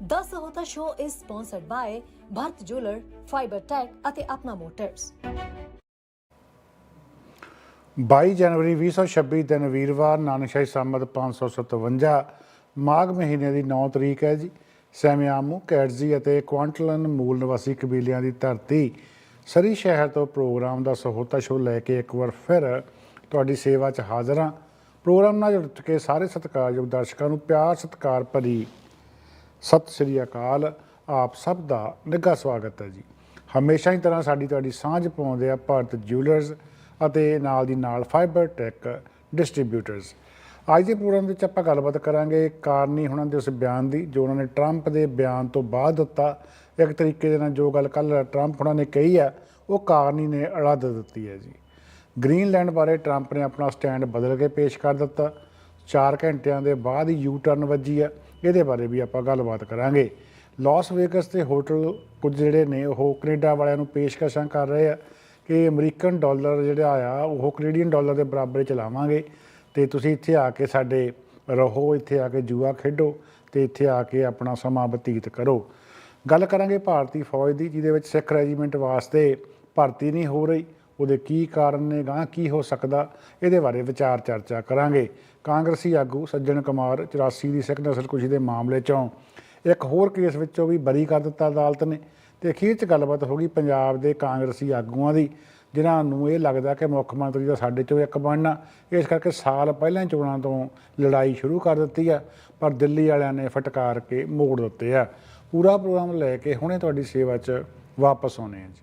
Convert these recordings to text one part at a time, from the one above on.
The Sahota Show is sponsored by Bharat Jeweler, Fiber Tech ਅਤੇ Apna motors 22 ਜਨਵਰੀ 2026 ਦਿਨ ਵੀਰਵਾਰ ਨਾਨਕਸ਼ਾਹੀ ਸੰਮਤ 557 ਮਾਘ ਮਹੀਨੇ ਦੀ 9 ਤਰੀਕ ਹੈ ਜੀ। ਸੈਮਿਆਮੂ ਕੈਟਜ਼ੀ ਅਤੇ ਕੁਆਂਟਲਨ ਮੂਲ ਨਿਵਾਸੀ ਕਬੀਲਿਆਂ ਦੀ ਧਰਤੀ। ਸਰੀ ਸ਼ਹਿਰ ਤੋਂ ਪ੍ਰੋਗਰਾਮ ਦਾ ਸਹੋਤਾ ਸ਼ੋ ਲੈ ਕੇ ਇੱਕ ਵਾਰ ਫਿਰ ਤੁਹਾਡੀ ਸੇਵਾ 'ਚ ਹਾਜ਼ਰ ਹਾਂ। ਪ੍ਰੋਗਰਾਮ ਨਾਲ ਜੁੜ ਕੇ ਸਾਰੇ ਸਤਿਕਾਰਯੋਗ ਦਰਸ਼ਕਾਂ ਨੂੰ ਪਿਆਰ ਸਤਿਕਾਰ ਭਰੀ ਸਤਿ ਸ੍ਰੀ ਅਕਾਲ। ਆਪ ਸਭ ਦਾ ਨਿੱਘਾ ਸਵਾਗਤ ਹੈ ਜੀ। ਹਮੇਸ਼ਾ ਹੀ ਤਰ੍ਹਾਂ ਸਾਡੀ ਤੁਹਾਡੀ ਸਾਂਝ ਪਾਉਂਦੇ ਆ ਭਾਰਤ ਜਿਊਲਰਸ ਅਤੇ ਨਾਲ ਦੀ ਨਾਲ ਫਾਈਬਰ ਟੈਕ ਡਿਸਟ੍ਰੀਬਿਊਟਰਸ ਅੱਜ ਦੇ ਪ੍ਰੋਗਰਾਮ ਵਿੱਚ ਆਪਾਂ ਗੱਲਬਾਤ ਕਰਾਂਗੇ ਕਾਰਨੀ ਹੁਣਾਂ ਦੇ ਉਸ ਬਿਆਨ ਦੀ, ਜੋ ਉਹਨਾਂ ਨੇ ਟਰੰਪ ਦੇ ਬਿਆਨ ਤੋਂ ਬਾਅਦ ਦਿੱਤਾ। ਇੱਕ ਤਰੀਕੇ ਦੇ ਨਾਲ ਜੋ ਗੱਲ ਕੱਲ ਟਰੰਪ ਹੁਣਾਂ ਨੇ ਕਹੀ ਆ, ਉਹ ਕਾਰਨੀ ਨੇ ਅੜਦ ਦਿੱਤੀ ਹੈ ਜੀ। ਗ੍ਰੀਨਲੈਂਡ ਬਾਰੇ ਟਰੰਪ ਨੇ ਆਪਣਾ ਸਟੈਂਡ ਬਦਲ ਕੇ ਪੇਸ਼ ਕਰ ਦਿੱਤਾ। 4 ਘੰਟਿਆਂ ਦੇ ਬਾਅਦ ਹੀ ਯੂ ਟਰਨ ਵੱਜੀ ਆ। ਇਹਦੇ ਬਾਰੇ ਵੀ ਆਪਾਂ ਗੱਲਬਾਤ ਕਰਾਂਗੇ। ਲਾਸ ਵੇਗਸ ਤੇ ਹੋਟਲ ਕੁਝ ਜਿਹੜੇ ਨੇ, ਉਹ ਕੈਨੇਡਾ ਵਾਲਿਆਂ ਨੂੰ ਪੇਸ਼ਕਸ਼ਾਂ ਕਰ ਰਹੇ ਆ ਕਿ ਅਮਰੀਕਨ ਡਾਲਰ ਜਿਹੜਾ ਆ, ਉਹ ਕੈਨੇਡੀਅਨ ਡਾਲਰ ਦੇ ਬਰਾਬਰ ਚਲਾਵਾਂਗੇ। ਤੇ ਤੁਸੀਂ ਇੱਥੇ ਆ ਕੇ ਸਾਡੇ ਰਹੋ, ਇੱਥੇ ਆ ਕੇ ਜੂਆ ਖੇਡੋ ਤੇ ਇੱਥੇ ਆ ਕੇ ਆਪਣਾ ਸਮਾਂ ਬਤੀਤ ਕਰੋ। ਗੱਲ ਕਰਾਂਗੇ ਭਾਰਤੀ ਫੌਜ ਦੀ, ਜਿਹਦੇ ਵਿੱਚ ਸਿੱਖ ਰੈਜੀਮੈਂਟ ਵਾਸਤੇ ਭਰਤੀ ਨਹੀਂ ਹੋ ਰਹੀ। ਉਹਦੇ ਕੀ ਕਾਰਨ ਨੇ ਗਾਂ ਕੀ ਹੋ ਸਕਦਾ, ਇਹਦੇ ਬਾਰੇ ਵਿਚਾਰ ਚਰਚਾ ਕਰਾਂਗੇ। ਕਾਂਗਰਸੀ ਆਗੂ ਸੱਜਣ ਕੁਮਾਰ 84 ਦੀ ਸਿੱਖ ਨਸਲਕੁਸ਼ੀ ਦੇ ਮਾਮਲੇ 'ਚੋਂ ਇੱਕ ਹੋਰ ਕੇਸ ਵਿੱਚੋਂ ਵੀ ਬਰੀ ਕਰ ਦਿੱਤਾ ਅਦਾਲਤ ਨੇ ਤੇ ਅਖੀਰ 'ਚ ਗੱਲਬਾਤ ਹੋ ਗਈ ਪੰਜਾਬ ਦੇ ਕਾਂਗਰਸੀ ਆਗੂਆਂ ਦੀ, ਜਿਨ੍ਹਾਂ ਨੂੰ ਇਹ ਲੱਗਦਾ ਕਿ ਮੁੱਖ ਮੰਤਰੀ ਦਾ ਸਾਡੇ 'ਚੋਂ ਇੱਕ ਬਣਨਾ। ਇਸ ਕਰਕੇ ਸਾਲ ਪਹਿਲਾਂ ਚੋਣਾਂ ਤੋਂ ਲੜਾਈ ਸ਼ੁਰੂ ਕਰ ਦਿੱਤੀ ਆ, ਪਰ ਦਿੱਲੀ ਵਾਲਿਆਂ ਨੇ ਫਟਕਾਰ ਕੇ ਮੋੜ ਦਿੱਤੇ ਆ। ਪੂਰਾ ਪ੍ਰੋਗਰਾਮ ਲੈ ਕੇ ਹੁਣੇ ਤੁਹਾਡੀ ਸੇਵਾ 'ਚ ਵਾਪਸ ਆਉਣੇ ਆ ਜੀ।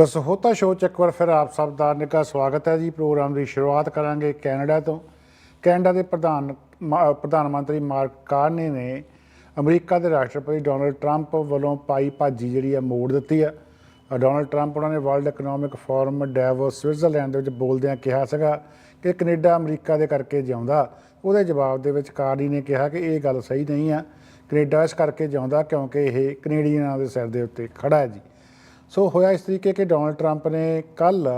ਦੱਸੋ ਹੋਤਾ ਸ਼ੋਅ ਚ ਇੱਕ ਵਾਰ ਫਿਰ ਆਪ ਸਭ ਦਾ ਨਿੱਘਾ ਸਵਾਗਤ ਹੈ ਜੀ। ਪ੍ਰੋਗਰਾਮ ਦੀ ਸ਼ੁਰੂਆਤ ਕਰਾਂਗੇ ਕੈਨੇਡਾ ਤੋਂ। ਕੈਨੇਡਾ ਦੇ ਪ੍ਰਧਾਨ ਮਾ- ਪ੍ਰਧਾਨ ਮੰਤਰੀ ਮਾਰਕ ਕਾਰਨੀ ਨੇ ਅਮਰੀਕਾ ਦੇ ਰਾਸ਼ਟਰਪਤੀ ਡੋਨਲਡ ਟਰੰਪ ਵੱਲੋਂ ਪਾਈ ਭਾਜੀ ਜਿਹੜੀ ਆ ਮੋੜ ਦਿੱਤੀ ਆ ਡੋਨਲਡ ਟਰੰਪ ਉਹਨਾਂ ਨੇ world economic forum Davos Switzerland ਦੇ ਵਿੱਚ ਬੋਲਦਿਆਂ ਕਿਹਾ ਸੀਗਾ ਕਿ ਕੈਨੇਡਾ ਅਮਰੀਕਾ ਦੇ ਕਰਕੇ ਜਿਉਂਦਾ। ਉਹਦੇ ਜਵਾਬ ਦੇ ਵਿੱਚ ਕਾਰਨੀ ਨੇ ਕਿਹਾ ਕਿ ਇਹ ਗੱਲ ਸਹੀ ਨਹੀਂ ਆ ਕੈਨੇਡਾ ਇਸ ਕਰਕੇ ਜਿਉਂਦਾ ਕਿਉਂਕਿ ਇਹ ਕੈਨੇਡੀਅਨਾਂ ਦੇ ਸਿਰ ਦੇ ਉੱਤੇ ਖੜਾ ਹੈ ਜੀ। ਸੋ ਹੋਇਆ ਇਸ ਤਰੀਕੇ ਕਿ ਡੋਨਲਡ ਟਰੰਪ ਨੇ ਕੱਲ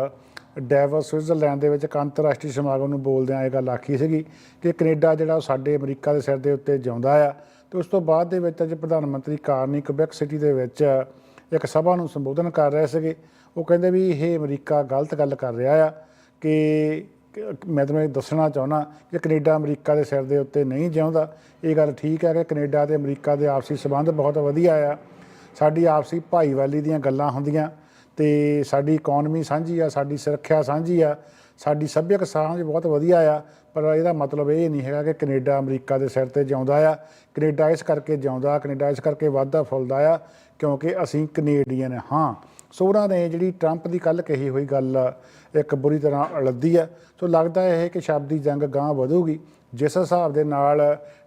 ਡੈਵੋਸ ਸਵਿਟਜ਼ਰਲੈਂਡ ਦੇ ਵਿੱਚ ਇੱਕ ਅੰਤਰਰਾਸ਼ਟਰੀ ਸਮਾਗਮ ਨੂੰ ਬੋਲਦਿਆਂ ਇਹ ਗੱਲ ਆਖੀ ਸੀਗੀ ਕਿ ਕੈਨੇਡਾ ਜਿਹੜਾ ਉਹ ਸਾਡੇ ਅਮਰੀਕਾ ਦੇ ਸਿਰ ਦੇ ਉੱਤੇ ਜਿਉਂਦਾ ਆ ਤੇ ਉਸ ਤੋਂ ਬਾਅਦ ਦੇ ਵਿੱਚ ਅੱਜ ਪ੍ਰਧਾਨ ਮੰਤਰੀ ਕਾਰਨੀ ਕੁਬੈਕ ਸਿਟੀ ਦੇ ਵਿੱਚ ਇੱਕ ਸਭਾ ਨੂੰ ਸੰਬੋਧਨ ਕਰ ਰਹੇ ਸੀਗੇ। ਉਹ ਕਹਿੰਦੇ ਵੀ ਇਹ ਅਮਰੀਕਾ ਗਲਤ ਗੱਲ ਕਰ ਰਿਹਾ ਆ ਕਿ ਮੈਂ ਤੁਹਾਨੂੰ ਇਹ ਦੱਸਣਾ ਚਾਹੁੰਦਾ ਕਿ ਕੈਨੇਡਾ ਅਮਰੀਕਾ ਦੇ ਸਿਰ ਦੇ ਉੱਤੇ ਨਹੀਂ ਜਿਉਂਦਾ। ਇਹ ਗੱਲ ਠੀਕ ਹੈ ਕਿ ਕੈਨੇਡਾ ਤੇ ਅਮਰੀਕਾ ਦੇ ਆਪਸੀ ਸਬੰਧ ਬਹੁਤ ਵਧੀਆ ਆ। ਸਾਡੀ ਆਪਸੀ ਭਾਈਵਾਲੀ ਦੀਆਂ ਗੱਲਾਂ ਹੁੰਦੀਆਂ ਤੇ ਸਾਡੀ ਇਕਨੋਮੀ ਸਾਂਝੀ ਆ, ਸਾਡੀ ਸੁਰੱਖਿਆ ਸਾਂਝੀ ਆ, ਸਾਡੀ ਸੱਭਿਅਕ ਸਾਂਝ ਬਹੁਤ ਵਧੀਆ ਆ, ਪਰ ਇਹਦਾ ਮਤਲਬ ਇਹ ਨਹੀਂ ਹੈਗਾ ਕਿ ਕੈਨੇਡਾ, ਅਮਰੀਕਾ ਦੇ ਸਿਰ ਤੇ ਜਿਉਂਦਾ ਆ। ਕੈਨੇਡਾ ਇਸ ਕਰਕੇ ਜਿਉਂਦਾ, ਕੈਨੇਡਾ ਇਸ ਕਰਕੇ ਵਾਧਾ ਫੁੱਲਦਾ ਆ, ਕਿਉਂਕਿ ਅਸੀਂ ਕੈਨੇਡੀਅਨ ਹਾਂ। ਸੋ ਉਹਨਾਂ ਨੇ ਜਿਹੜੀ ਟਰੰਪ ਦੀ ਕੱਲ ਕਹੀ ਹੋਈ ਗੱਲ ਇੱਕ ਬੁਰੀ ਤਰ੍ਹਾਂ ਅਲੱਦੀ ਆ, ਸੋ ਲੱਗਦਾ ਇਹ ਕਿ ਸ਼ਬਦੀ ਜੰਗ ਗਾਂ ਵਧੂਗੀ। ਜਿਸ ਹਿਸਾਬ ਦੇ ਨਾਲ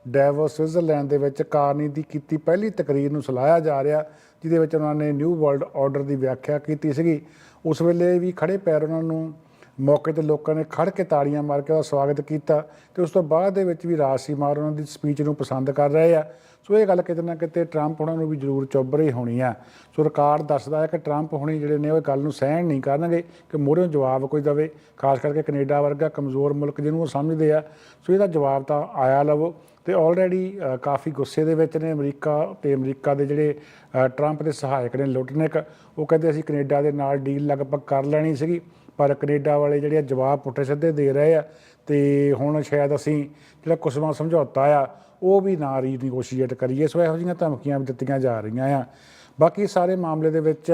ਡੈਵੋਸ ਸਵਿਟਜ਼ਰਲੈਂਡ ਦੇ ਵਿੱਚ ਕਾਰਨੀ ਦੀ ਕੀਤੀ ਪਹਿਲੀ ਤਕਰੀਰ ਨੂੰ ਸਲਾਹਿਆ ਜਾ ਰਿਹਾ, ਜਿਹਦੇ ਵਿੱਚ ਉਹਨਾਂ ਨੇ ਨਿਊ ਵਰਲਡ ਆਰਡਰ ਦੀ ਵਿਆਖਿਆ ਕੀਤੀ ਸੀਗੀ। ਉਸ ਵੇਲੇ ਵੀ ਖੜੇ ਪੈਰ ਉਹਨਾਂ ਨੂੰ ਮੌਕੇ ਤੇ ਲੋਕਾਂ ਨੇ ਖੜ ਕੇ ਤਾੜੀਆਂ ਮਾਰ ਕੇ ਉਹਦਾ ਸਵਾਗਤ ਕੀਤਾ ਤੇ ਉਸ ਤੋਂ ਬਾਅਦ ਦੇ ਵਿੱਚ ਵੀ ਰਾਜ ਸੀਮਾਰ ਉਹਨਾਂ ਦੀ ਸਪੀਚ ਨੂੰ ਪਸੰਦ ਕਰ ਰਹੇ ਆ। ਸੋ ਇਹ ਗੱਲ ਕਿਤੇ ਨਾ ਕਿਤੇ ਟਰੰਪ ਉਹਨਾਂ ਨੂੰ ਵੀ ਜ਼ਰੂਰ ਚੁੱਭ ਰਹੀ ਹੋਣੀ ਆ। ਸੋ ਰਿਕਾਰਡ ਦੱਸਦਾ ਹੈ ਕਿ ਟਰੰਪ ਹੁਣੀ ਜਿਹੜੇ ਨੇ ਉਹ ਗੱਲ ਨੂੰ ਸਹਿਣ ਨਹੀਂ ਕਰਨਗੇ ਕਿ ਮੋਹਰਿਓਂ ਜਵਾਬ ਕੋਈ ਦਵੇ, ਖਾਸ ਕਰਕੇ ਕੈਨੇਡਾ ਵਰਗਾ ਕਮਜ਼ੋਰ ਮੁਲਕ ਜਿਹਨੂੰ ਉਹ ਸਮਝਦੇ ਆ। ਸੋ ਇਹਦਾ ਜਵਾਬ ਤਾਂ ਆਇਆ ਲਵੋ ਤੇ ਆਲਰੇਡੀ ਕਾਫੀ ਗੁੱਸੇ ਦੇ ਵਿੱਚ ਨੇ ਅਮਰੀਕਾ ਤੇ ਅਮਰੀਕਾ ਦੇ ਜਿਹੜੇ ਟਰੰਪ ਦੇ ਸਹਾਇਕ ਨੇ ਲੁਟਨਿਕ, ਉਹ ਕਹਿੰਦੇ ਅਸੀਂ ਕੈਨੇਡਾ ਦੇ ਨਾਲ ਡੀਲ ਲਗਭਗ ਕਰ ਲੈਣੀ ਸੀਗੀ। ਪਰ ਕੈਨੇਡਾ ਵਾਲੇ ਜਿਹੜੇ ਆ ਜਵਾਬ ਪੁੱਠੇ ਸਿੱਧੇ ਦੇ ਰਹੇ ਆ ਤੇ ਹੁਣ ਸ਼ਾਇਦ ਅਸੀਂ ਜਿਹੜਾ ਕੁਸਮਾ ਸਮਝੌਤਾ ਆ, ਉਹ ਵੀ ਨਾ ਰੀਨੇਗੋਸ਼ੀਏਟ ਕਰੀਏ। ਸੋ ਇਹੋ ਜਿਹੀਆਂ ਧਮਕੀਆਂ ਵੀ ਦਿੱਤੀਆਂ ਜਾ ਰਹੀਆਂ ਆ। ਬਾਕੀ ਸਾਰੇ ਮਾਮਲੇ ਦੇ ਵਿੱਚ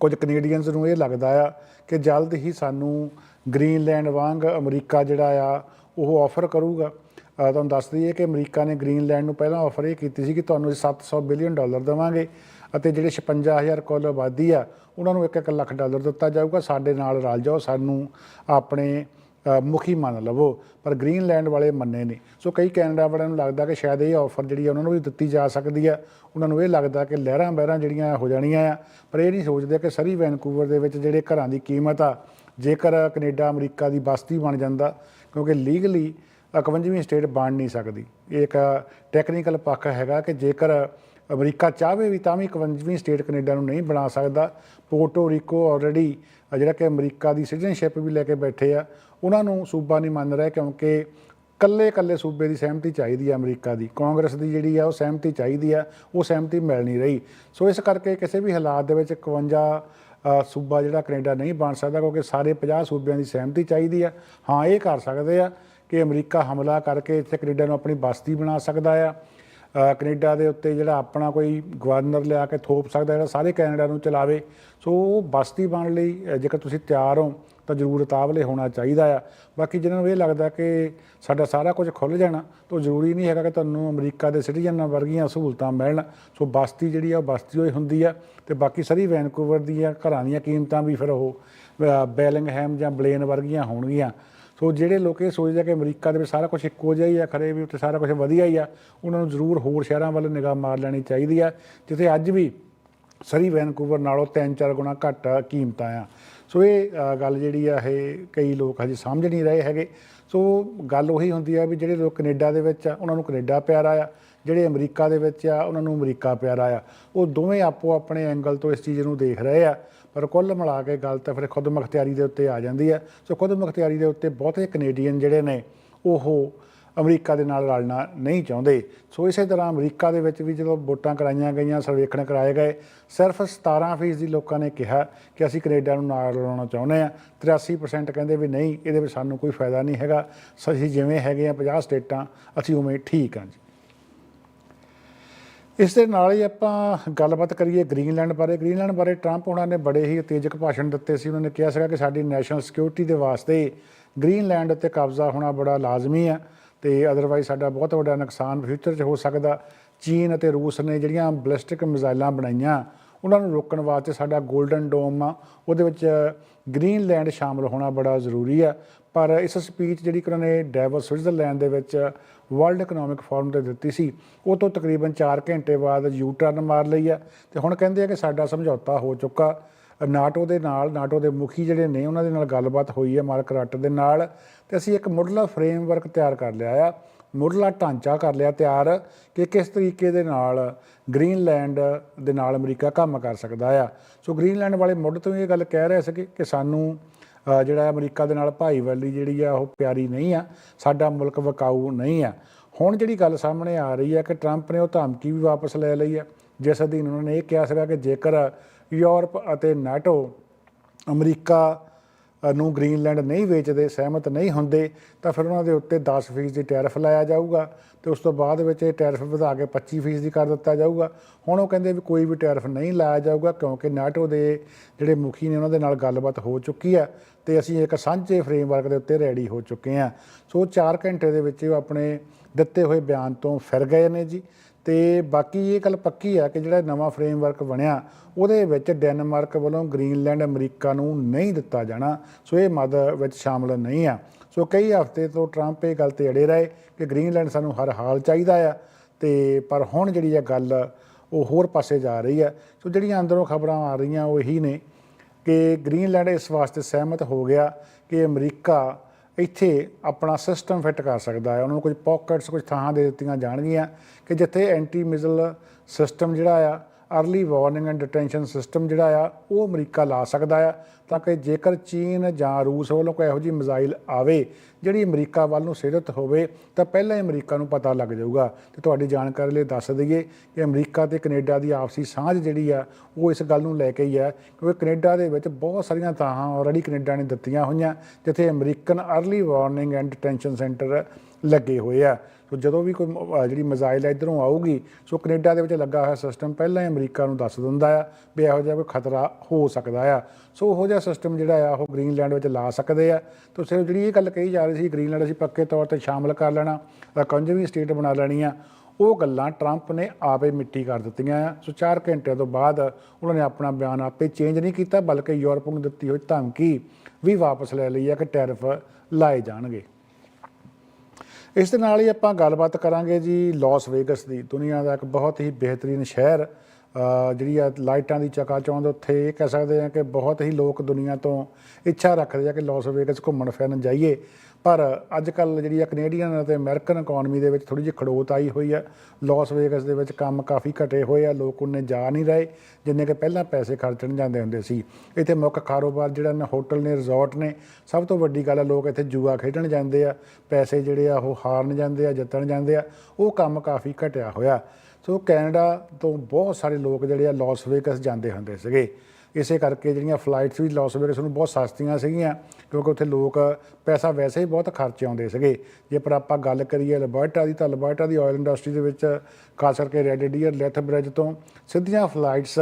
ਕੁਝ ਕੈਨੇਡੀਅਨਸ ਨੂੰ ਇਹ ਲੱਗਦਾ ਆ ਕਿ ਜਲਦ ਹੀ ਸਾਨੂੰ ਗ੍ਰੀਨਲੈਂਡ ਵਾਂਗ ਅਮਰੀਕਾ ਜਿਹੜਾ ਆ, ਉਹ ਆਫਰ ਕਰੂਗਾ। ਤੁਹਾਨੂੰ ਦੱਸ ਦਈਏ ਕਿ ਅਮਰੀਕਾ ਨੇ ਗ੍ਰੀਨਲੈਂਡ ਨੂੰ ਪਹਿਲਾਂ ਆਫਰ ਇਹ ਕੀਤੀ ਸੀ ਕਿ ਤੁਹਾਨੂੰ ਅਸੀਂ 700 ਬਿਲੀਅਨ ਡਾਲਰ ਦੇਵਾਂਗੇ। ਅਤੇ ਜਿਹੜੇ 56000 ਕੁੱਲ ਆਬਾਦੀ ਆ, ਉਹਨਾਂ ਨੂੰ 1-1 ਲੱਖ ਡਾਲਰ ਦਿੱਤਾ ਜਾਊਗਾ। ਸਾਡੇ ਨਾਲ ਰਲ ਜਾਓ, ਸਾਨੂੰ ਆਪਣੇ ਮੁਖੀ ਮੰਨ ਲਵੋ, ਪਰ ਗ੍ਰੀਨਲੈਂਡ ਵਾਲੇ ਮੰਨੇ ਨਹੀਂ। ਸੋ ਕਈ ਕੈਨੇਡਾ ਵਾਲਿਆਂ ਨੂੰ ਲੱਗਦਾ ਕਿ ਸ਼ਾਇਦ ਇਹ ਆਫਰ ਜਿਹੜੀ ਆ, ਉਹਨਾਂ ਨੂੰ ਵੀ ਦਿੱਤੀ ਜਾ ਸਕਦੀ ਆ। ਉਹਨਾਂ ਨੂੰ ਇਹ ਲੱਗਦਾ ਕਿ ਲਹਿਰਾਂ ਬਹਿਰਾਂ ਜਿਹੜੀਆਂ ਹੋ ਜਾਣੀਆਂ ਆ, ਪਰ ਇਹ ਨਹੀਂ ਸੋਚਦੇ ਕਿ ਸਰੀ ਵੈਨਕੂਵਰ ਦੇ ਵਿੱਚ ਜਿਹੜੇ ਘਰਾਂ ਦੀ ਕੀਮਤ ਆ, ਜੇਕਰ ਕੈਨੇਡਾ, ਅਮਰੀਕਾ ਦੀ ਬਸਤੀ ਬਣ ਜਾਂਦਾ, ਕਿਉਂਕਿ ਲੀਗਲੀ 51ਵੀਂ ਸਟੇਟ ਬਣ ਨਹੀਂ ਸਕਦੀ। ਇਹ ਇੱਕ ਟੈਕਨੀਕਲ ਪੱਖ ਹੈਗਾ ਕਿ ਜੇਕਰ ਅਮਰੀਕਾ ਚਾਹਵੇ ਵੀ ਤਾਂ ਵੀ 51ਵੀਂ ਸਟੇਟ ਕੈਨੇਡਾ ਨੂੰ ਨਹੀਂ ਬਣਾ ਸਕਦਾ। ਪੋਰਟੋ ਰਿਕੋ ਆਲਰੇਡੀ ਜਿਹੜਾ ਕਿ ਅਮਰੀਕਾ ਦੀ ਸਿਟੀਜ਼ਨਸ਼ਿਪ ਵੀ ਲੈ ਕੇ ਬੈਠੇ ਆ, ਉਹਨਾਂ ਨੂੰ ਸੂਬਾ ਨਹੀਂ ਮੰਨ ਰਿਹਾ ਕਿਉਂਕਿ ਕੱਲੇ ਕੱਲੇ ਸੂਬੇ ਦੀ ਸਹਿਮਤੀ ਚਾਹੀਦੀ ਆ ਅਮਰੀਕਾ ਦੀ। ਕਾਂਗਰਸ ਦੀ ਜਿਹੜੀ ਆ ਉਹ ਸਹਿਮਤੀ ਚਾਹੀਦੀ ਆ, ਉਹ ਸਹਿਮਤੀ ਮਿਲ ਨਹੀਂ ਰਹੀ। ਸੋ ਇਸ ਕਰਕੇ ਕਿਸੇ ਵੀ ਹਾਲਾਤ ਦੇ ਵਿੱਚ 51 ਸੂਬਾ ਜਿਹੜਾ ਕੈਨੇਡਾ ਨਹੀਂ ਬਣ ਸਕਦਾ ਕਿਉਂਕਿ ਸਾਰੇ 50 ਸੂਬਿਆਂ ਦੀ ਸਹਿਮਤੀ ਚਾਹੀਦੀ ਆ। ਹਾਂ, ਇਹ ਕਰ ਸਕਦੇ ਆ ਕਿ ਅਮਰੀਕਾ ਹਮਲਾ ਕਰਕੇ ਇੱਥੇ ਕੈਨੇਡਾ ਨੂੰ ਆਪਣੀ ਬਸਤੀ ਬਣਾ ਸਕਦਾ ਆ। ਕੈਨੇਡਾ ਦੇ ਉੱਤੇ ਜਿਹੜਾ ਆਪਣਾ ਕੋਈ ਗਵਰਨਰ ਲਿਆ ਕੇ ਥੋਪ ਸਕਦਾ ਜਿਹੜਾ ਸਾਰੇ ਕੈਨੇਡਾ ਨੂੰ ਚਲਾਵੇ, ਸੋ ਉਹ ਬਸਤੀ ਬਣਨ ਲਈ ਜੇਕਰ ਤੁਸੀਂ ਤਿਆਰ ਹੋ ਤਾਂ ਜ਼ਰੂਰ ਉਤਾਵਲੇ ਹੋਣਾ ਚਾਹੀਦਾ ਆ। ਬਾਕੀ ਜਿਹਨਾਂ ਨੂੰ ਇਹ ਲੱਗਦਾ ਕਿ ਸਾਡਾ ਸਾਰਾ ਕੁਝ ਖੁੱਲ ਜਾਣਾ, ਤਾਂ ਜ਼ਰੂਰੀ ਨਹੀਂ ਹੈਗਾ ਕਿ ਤੁਹਾਨੂੰ ਅਮਰੀਕਾ ਦੇ ਸਿਟੀਜ਼ਨਾਂ ਵਰਗੀਆਂ ਸਹੂਲਤਾਂ ਮਿਲਣ। ਸੋ ਬਸਤੀ ਜਿਹੜੀ ਆ, ਉਹ ਬਸਤੀ ਹੋਈ ਹੁੰਦੀ ਆ ਤੇ ਬਾਕੀ ਸਾਰੀ ਵੈਨਕੂਵਰ ਦੀਆਂ ਘਰਾਂ ਦੀਆਂ ਕੀਮਤਾਂ ਵੀ ਫਿਰ ਉਹ ਬੈਲਿੰਗਹੈਮ ਜਾਂ ਬਲੇਨ ਵਰਗੀਆਂ ਹੋਣਗੀਆਂ। ਸੋ ਜਿਹੜੇ ਲੋਕ ਇਹ ਸੋਚਦੇ ਆ ਕਿ ਅਮਰੀਕਾ ਦੇ ਵਿੱਚ ਸਾਰਾ ਕੁਝ ਇੱਕੋ ਜਿਹਾ ਹੀ ਆ, ਖਰੇ ਵੀ ਉੱਥੇ ਸਾਰਾ ਕੁਝ ਵਧੀਆ ਹੀ ਆ, ਉਹਨਾਂ ਨੂੰ ਜ਼ਰੂਰ ਹੋਰ ਸ਼ਹਿਰਾਂ ਵੱਲ ਨਿਗਾਹ ਮਾਰ ਲੈਣੀ ਚਾਹੀਦੀ ਆ, ਜਿੱਥੇ ਅੱਜ ਵੀ ਸਰੀ, ਵੈਨਕੂਵਰ ਨਾਲੋਂ 3-4 ਗੁਣਾ ਘੱਟ ਕੀਮਤਾਂ ਆ। ਸੋ ਇਹ ਗੱਲ ਜਿਹੜੀ ਆ, ਇਹ ਕਈ ਲੋਕ ਹਜੇ ਸਮਝ ਨਹੀਂ ਰਹੇ ਹੈਗੇ। ਸੋ ਗੱਲ ਉਹੀ ਹੁੰਦੀ ਆ ਵੀ ਜਿਹੜੇ ਲੋਕ ਕੈਨੇਡਾ ਦੇ ਵਿੱਚ ਆ, ਉਹਨਾਂ ਨੂੰ ਕੈਨੇਡਾ ਪਿਆਰਾ ਆ, ਜਿਹੜੇ ਅਮਰੀਕਾ ਦੇ ਵਿੱਚ ਆ, ਉਹਨਾਂ ਨੂੰ ਅਮਰੀਕਾ ਪਿਆਰਾ ਆ। ਉਹ ਦੋਵੇਂ ਆਪੋ ਆਪਣੇ ਐਂਗਲ ਤੋਂ ਇਸ ਚੀਜ਼ ਨੂੰ ਦੇਖ ਰਹੇ ਆ। ਪਰ ਕੁੱਲ ਮਿਲਾ ਕੇ ਗੱਲ ਤਾਂ ਫਿਰ ਖੁਦ ਮੁਖਤਿਆਰੀ ਦੇ ਉੱਤੇ ਆ ਜਾਂਦੀ ਹੈ। ਸੋ ਖੁਦ ਮੁਖਤਿਆਰੀ ਦੇ ਉੱਤੇ ਬਹੁਤੇ ਕੈਨੇਡੀਅਨ ਜਿਹੜੇ ਨੇ, ਉਹ ਅਮਰੀਕਾ ਦੇ ਨਾਲ ਰਲਣਾ ਨਹੀਂ ਚਾਹੁੰਦੇ। ਸੋ ਇਸੇ ਤਰ੍ਹਾਂ ਅਮਰੀਕਾ ਦੇ ਵਿੱਚ ਵੀ ਜਦੋਂ ਵੋਟਾਂ ਕਰਾਈਆਂ ਗਈਆਂ, ਸਰਵੇਖਣ ਕਰਾਏ ਗਏ, ਸਿਰਫ 17% ਦੀ ਲੋਕਾਂ ਨੇ ਕਿਹਾ ਕਿ ਅਸੀਂ ਕੈਨੇਡਾ ਨੂੰ ਨਾਲ ਰਲਾਉਣਾ ਚਾਹੁੰਦੇ ਆ 83% ਕਹਿੰਦੇ ਵੀ ਨਹੀਂ, ਇਹਦੇ ਵਿੱਚ ਸਾਨੂੰ ਕੋਈ ਫਾਇਦਾ ਨਹੀਂ ਹੈਗਾ। ਅਸੀਂ ਜਿਵੇਂ ਹੈਗੇ ਆ 50 ਸਟੇਟਾਂ, ਅਸੀਂ ਉਵੇਂ ਠੀਕ ਹਾਂ ਜੀ। ਇਸ ਦੇ ਨਾਲ ਹੀ ਆਪਾਂ ਗੱਲਬਾਤ ਕਰੀਏ ਗ੍ਰੀਨਲੈਂਡ ਬਾਰੇ। ਗ੍ਰੀਨਲੈਂਡ ਬਾਰੇ ਟਰੰਪ ਉਹਨਾਂ ਨੇ ਬੜੇ ਹੀ ਉਤੇਜਕ ਭਾਸ਼ਣ ਦਿੱਤੇ ਸੀ। ਉਹਨਾਂ ਨੇ ਕਿਹਾ ਸੀਗਾ ਕਿ ਸਾਡੀ ਨੈਸ਼ਨਲ ਸਿਕਿਉਰਿਟੀ ਦੇ ਵਾਸਤੇ ਗ੍ਰੀਨਲੈਂਡ ਉੱਤੇ ਕਬਜ਼ਾ ਹੋਣਾ ਬੜਾ ਲਾਜ਼ਮੀ ਆ ਤੇ ਅਦਰਵਾਈਜ਼ ਸਾਡਾ ਬਹੁਤ ਵੱਡਾ ਨੁਕਸਾਨ ਫਿਊਚਰ 'ਚ ਹੋ ਸਕਦਾ। ਚੀਨ ਅਤੇ ਰੂਸ ਨੇ ਜਿਹੜੀਆਂ ਬਲਿਸਟਿਕ ਮਿਜ਼ਾਈਲਾਂ ਬਣਾਈਆਂ, ਉਹਨਾਂ ਨੂੰ ਰੋਕਣ ਵਾਸਤੇ ਸਾਡਾ 골ਡਨ ਡੋਮ ਆ। ਉਹਦੇ ਵਿੱਚ ਗ੍ਰੀਨਲੈਂਡ ਸ਼ਾਮਲ ਹੋਣਾ ਬੜਾ ਜ਼ਰੂਰੀ ਆ ਪਰ ਇਸ ਸਪੀਚ ਜਿਹੜੀ ਕਿ ਉਹਨਾਂ ਨੇ ਡੈਵੋਸ ਸਵਿਟਜ਼ਰਲੈਂਡ ਦੇ ਵਿੱਚ ਵਰਲਡ ਇਕਨੋਮਿਕ ਫੋਰਮ ਤੇ ਦਿੱਤੀ ਸੀ, ਉਹ ਤੋਂ ਤਕਰੀਬਨ 4 ਘੰਟੇ ਬਾਅਦ ਯੂ ਟਰਨ ਮਾਰ ਲਈ ਆ ਤੇ ਹੁਣ ਕਹਿੰਦੇ ਆ ਕਿ ਸਾਡਾ ਸਮਝੌਤਾ ਹੋ ਚੁੱਕਾ। ਨਾਟੋ ਦੇ ਨਾਲ ਨਾਟੋ ਦੇ ਮੁਖੀ ਜਿਹੜੇ ਨੇ ਉਹਨਾਂ ਦੇ ਨਾਲ ਗੱਲਬਾਤ ਹੋਈ ਹੈ ਮਾਰਕ ਰੱਟ ਦੇ ਨਾਲ ਤੇ ਅਸੀਂ ਇੱਕ ਮੁੱਢਲਾ ਫਰੇਮਵਰਕ ਤਿਆਰ ਕਰ ਲਿਆ ਆ, ਮੁੱਢਲਾ ਢਾਂਚਾ ਕਰ ਲਿਆ ਤਿਆਰ ਕਿ ਕਿਸ ਤਰੀਕੇ ਦੇ ਨਾਲ ਗ੍ਰੀਨਲੈਂਡ ਦੇ ਨਾਲ ਅਮਰੀਕਾ ਕੰਮ ਕਰ ਸਕਦਾ ਆ। ਸੋ ਗ੍ਰੀਨਲੈਂਡ ਵਾਲੇ ਮੁੱਢ ਤੋਂ ਇਹ ਗੱਲ ਕਹਿ ਰਹੇ ਸੀ ਕਿ ਸਾਨੂੰ ਜਿਹੜਾ ਅਮਰੀਕਾ ਦੇ ਨਾਲ ਭਾਈਵਾਲੀ ਜਿਹੜੀ ਆ, ਉਹ ਪਿਆਰੀ ਨਹੀਂ ਆ, ਸਾਡਾ ਮੁਲਕ ਵਕਾਊ ਨਹੀਂ ਆ। ਹੁਣ ਜਿਹੜੀ ਗੱਲ ਸਾਹਮਣੇ ਆ ਰਹੀ ਹੈ ਕਿ ਟਰੰਪ ਨੇ ਉਹ ਧਮਕੀ ਵੀ ਵਾਪਸ ਲੈ ਲਈ ਹੈ ਜਿਸ ਅਧੀਨ ਉਹਨਾਂ ਨੇ ਇਹ ਕਿਹਾ ਸੀਗਾ ਕਿ ਜੇਕਰ ਯੂਰਪ ਅਤੇ ਨਾਟੋ ਅਮਰੀਕਾ ਨੂੰ ਗ੍ਰੀਨਲੈਂਡ ਨਹੀਂ ਵੇਚਦੇ, ਸਹਿਮਤ ਨਹੀਂ ਹੁੰਦੇ, ਤਾਂ ਫਿਰ ਉਹਨਾਂ ਦੇ ਉੱਤੇ 10% ਦੀ ਟੈਰਿਫ ਲਾਇਆ ਜਾਊਗਾ ਤੇ ਉਸ ਤੋਂ ਬਾਅਦ ਵਿੱਚ ਇਹ ਟੈਰਿਫ ਵਧਾ ਕੇ 25% ਦੀ ਕਰ ਦਿੱਤਾ ਜਾਊਗਾ। ਹੁਣ ਉਹ ਕਹਿੰਦੇ ਵੀ ਕੋਈ ਵੀ ਟੈਰਿਫ ਨਹੀਂ ਲਾਇਆ ਜਾਊਗਾ ਕਿਉਂਕਿ ਨਾਟੋ ਦੇ ਜਿਹੜੇ ਮੁਖੀ ਨੇ ਉਹਨਾਂ ਦੇ ਨਾਲ ਗੱਲਬਾਤ ਹੋ ਚੁੱਕੀ ਆ ਤੇ ਅਸੀਂ ਇੱਕ ਸਾਂਝੇ ਫਰੇਮਵਰਕ ਦੇ ਉੱਤੇ ਰੈਡੀ ਹੋ ਚੁੱਕੇ ਆ ਸੋ 4 ਘੰਟੇ ਦੇ ਵਿੱਚ ਉਹ ਆਪਣੇ ਦਿੱਤੇ ਹੋਏ ਬਿਆਨ ਤੋਂ ਫਿਰ ਗਏ ਨੇ ਜੀ। ਤੇ ਬਾਕੀ ਇਹ ਗੱਲ ਪੱਕੀ ਆ ਕਿ ਜਿਹੜਾ ਨਵਾਂ ਫਰੇਮਵਰਕ ਬਣਿਆ, ਉਹਦੇ ਵਿੱਚ ਡੈਨਮਾਰਕ ਵੱਲੋਂ ਗ੍ਰੀਨਲੈਂਡ ਅਮਰੀਕਾ ਨੂੰ ਨਹੀਂ ਦਿੱਤਾ ਜਾਣਾ, ਸੋ ਇਹ ਮਦ ਵਿੱਚ ਸ਼ਾਮਲ ਨਹੀਂ ਆ। ਸੋ ਕਈ ਹਫ਼ਤੇ ਤੋਂ ਟਰੰਪ ਇਹ ਗੱਲ ਤੇ ਅੜੇ ਰਹੇ ਕਿ ਗ੍ਰੀਨਲੈਂਡ ਸਾਨੂੰ ਹਰ ਹਾਲ ਚਾਹੀਦਾ ਆ ਤੇ ਪਰ ਹੁਣ ਜਿਹੜੀ ਇਹ ਗੱਲ, ਉਹ ਹੋਰ ਪਾਸੇ ਜਾ ਰਹੀ ਆ। ਸੋ ਜਿਹੜੀਆਂ ਅੰਦਰੋਂ ਖਬਰਾਂ ਆ ਰਹੀਆਂ, ਉਹ ਇਹੀ ਨੇ ਕਿ ਗ੍ਰੀਨਲੈਂਡ ਇਸ ਵਾਸਤੇ ਸਹਿਮਤ ਹੋ ਗਿਆ ਕਿ ਅਮਰੀਕਾ ਇੱਥੇ ਆਪਣਾ ਸਿਸਟਮ ਫਿੱਟ ਕਰ ਸਕਦਾ ਹੈ। ਉਹਨਾਂ ਨੂੰ ਕੁਝ ਪਾਕਟਸ ਕੁਝ ਥਾਂ ਦੇ ਦਿੱਤੀਆਂ ਜਾਣਗੀਆਂ ਕਿ ਜਿੱਥੇ ਐਂਟੀ ਮਿਜ਼ਲ ਸਿਸਟਮ ਜਿਹੜਾ ਆ early warning and detention system ਜਿਹੜਾ ਆ, ਉਹ ਅਮਰੀਕਾ ਲਾ ਸਕਦਾ ਆ, ਤਾਂ ਕਿ ਜੇਕਰ ਚੀਨ ਜਾਂ ਰੂਸ ਵੱਲੋਂ ਕੋਈ ਇਹੋ ਜਿਹੀ ਮਿਜ਼ਾਈਲ ਆਵੇ, ਜਿਹੜੀ ਅਮਰੀਕਾ ਵੱਲ ਨੂੰ ਸਿਰਤ ਹੋਵੇ, ਤਾਂ ਪਹਿਲਾਂ ਹੀ ਅਮਰੀਕਾ ਨੂੰ ਪਤਾ ਲੱਗ ਜਾਊਗਾ। ਤੇ ਤੁਹਾਡੀ ਜਾਣਕਾਰੀ ਲਈ ਦੱਸ ਦਈਏ ਕਿ ਅਮਰੀਕਾ ਤੇ ਕੈਨੇਡਾ ਦੀ ਆਪਸੀ ਸਾਂਝ ਜਿਹੜੀ ਆ, ਉਹ ਇਸ ਗੱਲ ਨੂੰ ਲੈ ਕੇ ਹੀ ਆ, ਕਿਉਂਕਿ ਕੈਨੇਡਾ ਦੇ ਵਿੱਚ ਬਹੁਤ ਸਾਰੀਆਂ ਥਾਵਾਂ ਆਲਰੇਡੀ ਕੈਨੇਡਾ ਨੇ ਦਿੱਤੀਆਂ ਹੋਈਆਂ, ਜਿੱਥੇ American early warning and detention centre ਲੱਗੇ ਹੋਏ ਆ। ਸੋ ਜਦੋਂ ਵੀ ਕੋਈ ਮ- ਅਹ ਜਿਹੜੀ ਮਿਜ਼ਾਈਲ ਇਧਰੋਂ ਆਊਗੀ, ਸੋ ਕੈਨੇਡਾ ਦੇ ਵਿੱਚ ਲੱਗਾ ਹੋਇਆ ਸਿਸਟਮ ਪਹਿਲਾਂ ਹੀ ਅਮਰੀਕਾ ਨੂੰ ਦੱਸ ਦਿੰਦਾ ਆ ਵੀ ਇਹੋ ਜਿਹਾ ਕੋਈ ਖਤਰਾ ਹੋ ਸਕਦਾ ਆ। ਸੋ ਉਹੋ ਜਿਹਾ ਸਿਸਟਮ ਜਿਹੜਾ ਆ, ਉਹ ਗ੍ਰੀਨਲੈਂਡ ਵਿੱਚ ਲਾ ਸਕਦੇ ਆ। ਤੇ ਸਿਰਫ ਜਿਹੜੀ ਇਹ ਗੱਲ ਕਹੀ ਜਾ ਰਹੀ ਸੀ, ਗ੍ਰੀਨਲੈਂਡ ਅਸੀਂ ਪੱਕੇ ਤੌਰ ਤੇ ਸ਼ਾਮਲ ਕਰ ਲੈਣਾ ਕੰਜਵੀ ਸਟੇਟ ਬਣਾ ਲੈਣੀ ਆ, ਉਹ ਗੱਲਾਂ ਟਰੰਪ ਨੇ ਆਪੇ ਮਿੱਟੀ ਕਰ ਦਿੱਤੀਆਂ ਆ। ਸੋ 4 ਘੰਟਿਆਂ ਤੋਂ ਬਾਅਦ ਉਹਨਾਂ ਨੇ ਆਪਣਾ ਬਿਆਨ ਆਪੇ ਚੇਂਜ ਨਹੀਂ ਕੀਤਾ, ਬਲਕਿ ਯੂਰਪ ਨੂੰ ਦਿੱਤੀ ਹੋਈ ਧਮਕੀ ਵੀ ਵਾਪਸ ਲੈ ਲਈ ਆ ਕਿ ਟੈਰਿਫ ਲਾਏ ਜਾਣਗੇ। ਇਸ ਦੇ ਨਾਲ ਹੀ ਆਪਾਂ ਗੱਲਬਾਤ ਕਰਾਂਗੇ ਜੀ ਲਾਸ ਵੇਗਸ ਦੀ। ਦੁਨੀਆ ਦਾ ਇੱਕ ਬਹੁਤ ਹੀ ਬਿਹਤਰੀਨ ਸ਼ਹਿਰ ਜਿਹੜੀ ਆ ਲਾਈਟਾਂ ਦੀ ਚਕਾਚੌਂਧ ਉੱਥੇ ਇਹ ਕਹਿ ਸਕਦੇ ਆ ਕਿ ਬਹੁਤ ਹੀ ਲੋਕ ਦੁਨੀਆ ਤੋਂ ਇੱਛਾ ਰੱਖਦੇ ਆ ਕਿ ਲਾਸ ਵੇਗਸ ਘੁੰਮਣ ਫਿਰਨ ਜਾਈਏ। ਪਰ ਅੱਜ ਕੱਲ ਜਿਹੜੀ ਆ ਕੈਨੇਡੀਅਨ ਅਤੇ ਅਮਰੀਕਨ ਇਕਨੋਮੀ ਦੇ ਵਿੱਚ ਥੋੜੀ ਜਿਹੀ ਖੜੋਤ ਆਈ ਹੋਈ ਆ। ਲਾਸ ਵੇਗਸ ਦੇ ਵਿੱਚ ਕੰਮ ਕਾਫੀ ਘਟੇ ਹੋਏ ਆ, ਲੋਕ ਉਹਨੇ ਜਾ ਨਹੀਂ ਰਹੇ, ਜਿੰਨੇ ਕਿ ਪਹਿਲਾਂ ਪੈਸੇ ਖਰਚਣ ਜਾਂਦੇ ਹੁੰਦੇ ਸੀ। ਇੱਥੇ ਮੁੱਖ ਕਾਰੋਬਾਰ ਜਿਹੜਾ ਨੇ ਹੋਟਲ ਨੇ ਰਿਜ਼ੋਰਟ ਨੇ, ਸਭ ਤੋਂ ਵੱਡੀ ਗੱਲ ਆ, ਲੋਕ ਇੱਥੇ ਜੂਆ ਖੇਡਣ ਜਾਂਦੇ ਆ, ਪੈਸੇ ਜਿਹੜੇ ਆ ਉਹ ਹਾਰਨ ਜਾਂਦੇ ਆ, ਜਿੱਤਣ ਜਾਂਦੇ ਆ, ਉਹ ਕੰਮ ਕਾਫੀ ਘਟਿਆ ਹੋਇਆ। ਸੋ ਕੈਨੇਡਾ ਤੋਂ ਬਹੁਤ ਸਾਰੇ ਲੋਕ ਜਿਹੜੇ ਆ ਲਾਸ ਵੇਗਸ ਜਾਂਦੇ ਹੁੰਦੇ ਸੀਗੇ। ਇਸੇ ਕਰਕੇ ਜਿਹੜੀਆਂ ਫਲਾਈਟਸ ਵੀ ਲਾਸ ਵੇਗਸ ਨੂੰ ਬਹੁਤ ਸਸਤੀਆਂ ਸੀਗੀਆਂ, ਕਿਉਂਕਿ ਉੱਥੇ ਲੋਕ ਪੈਸਾ ਵੈਸੇ ਹੀ ਬਹੁਤ ਖਰਚ ਆਉਂਦੇ ਸੀਗੇ। ਜੇ ਪਰ ਆਪਾਂ ਗੱਲ ਕਰੀਏ ਅਲਬਰਟਾ ਦੀ, ਤਾਂ ਅਲਬਰਟਾ ਦੀ ਆਇਲ ਇੰਡਸਟਰੀ ਦੇ ਵਿੱਚ, ਖਾਸ ਕਰਕੇ ਰੈਡ ਡੀਅਰ ਲੈਥ ਬ੍ਰਿਜ ਤੋਂ ਸਿੱਧੀਆਂ ਫਲਾਈਟਸ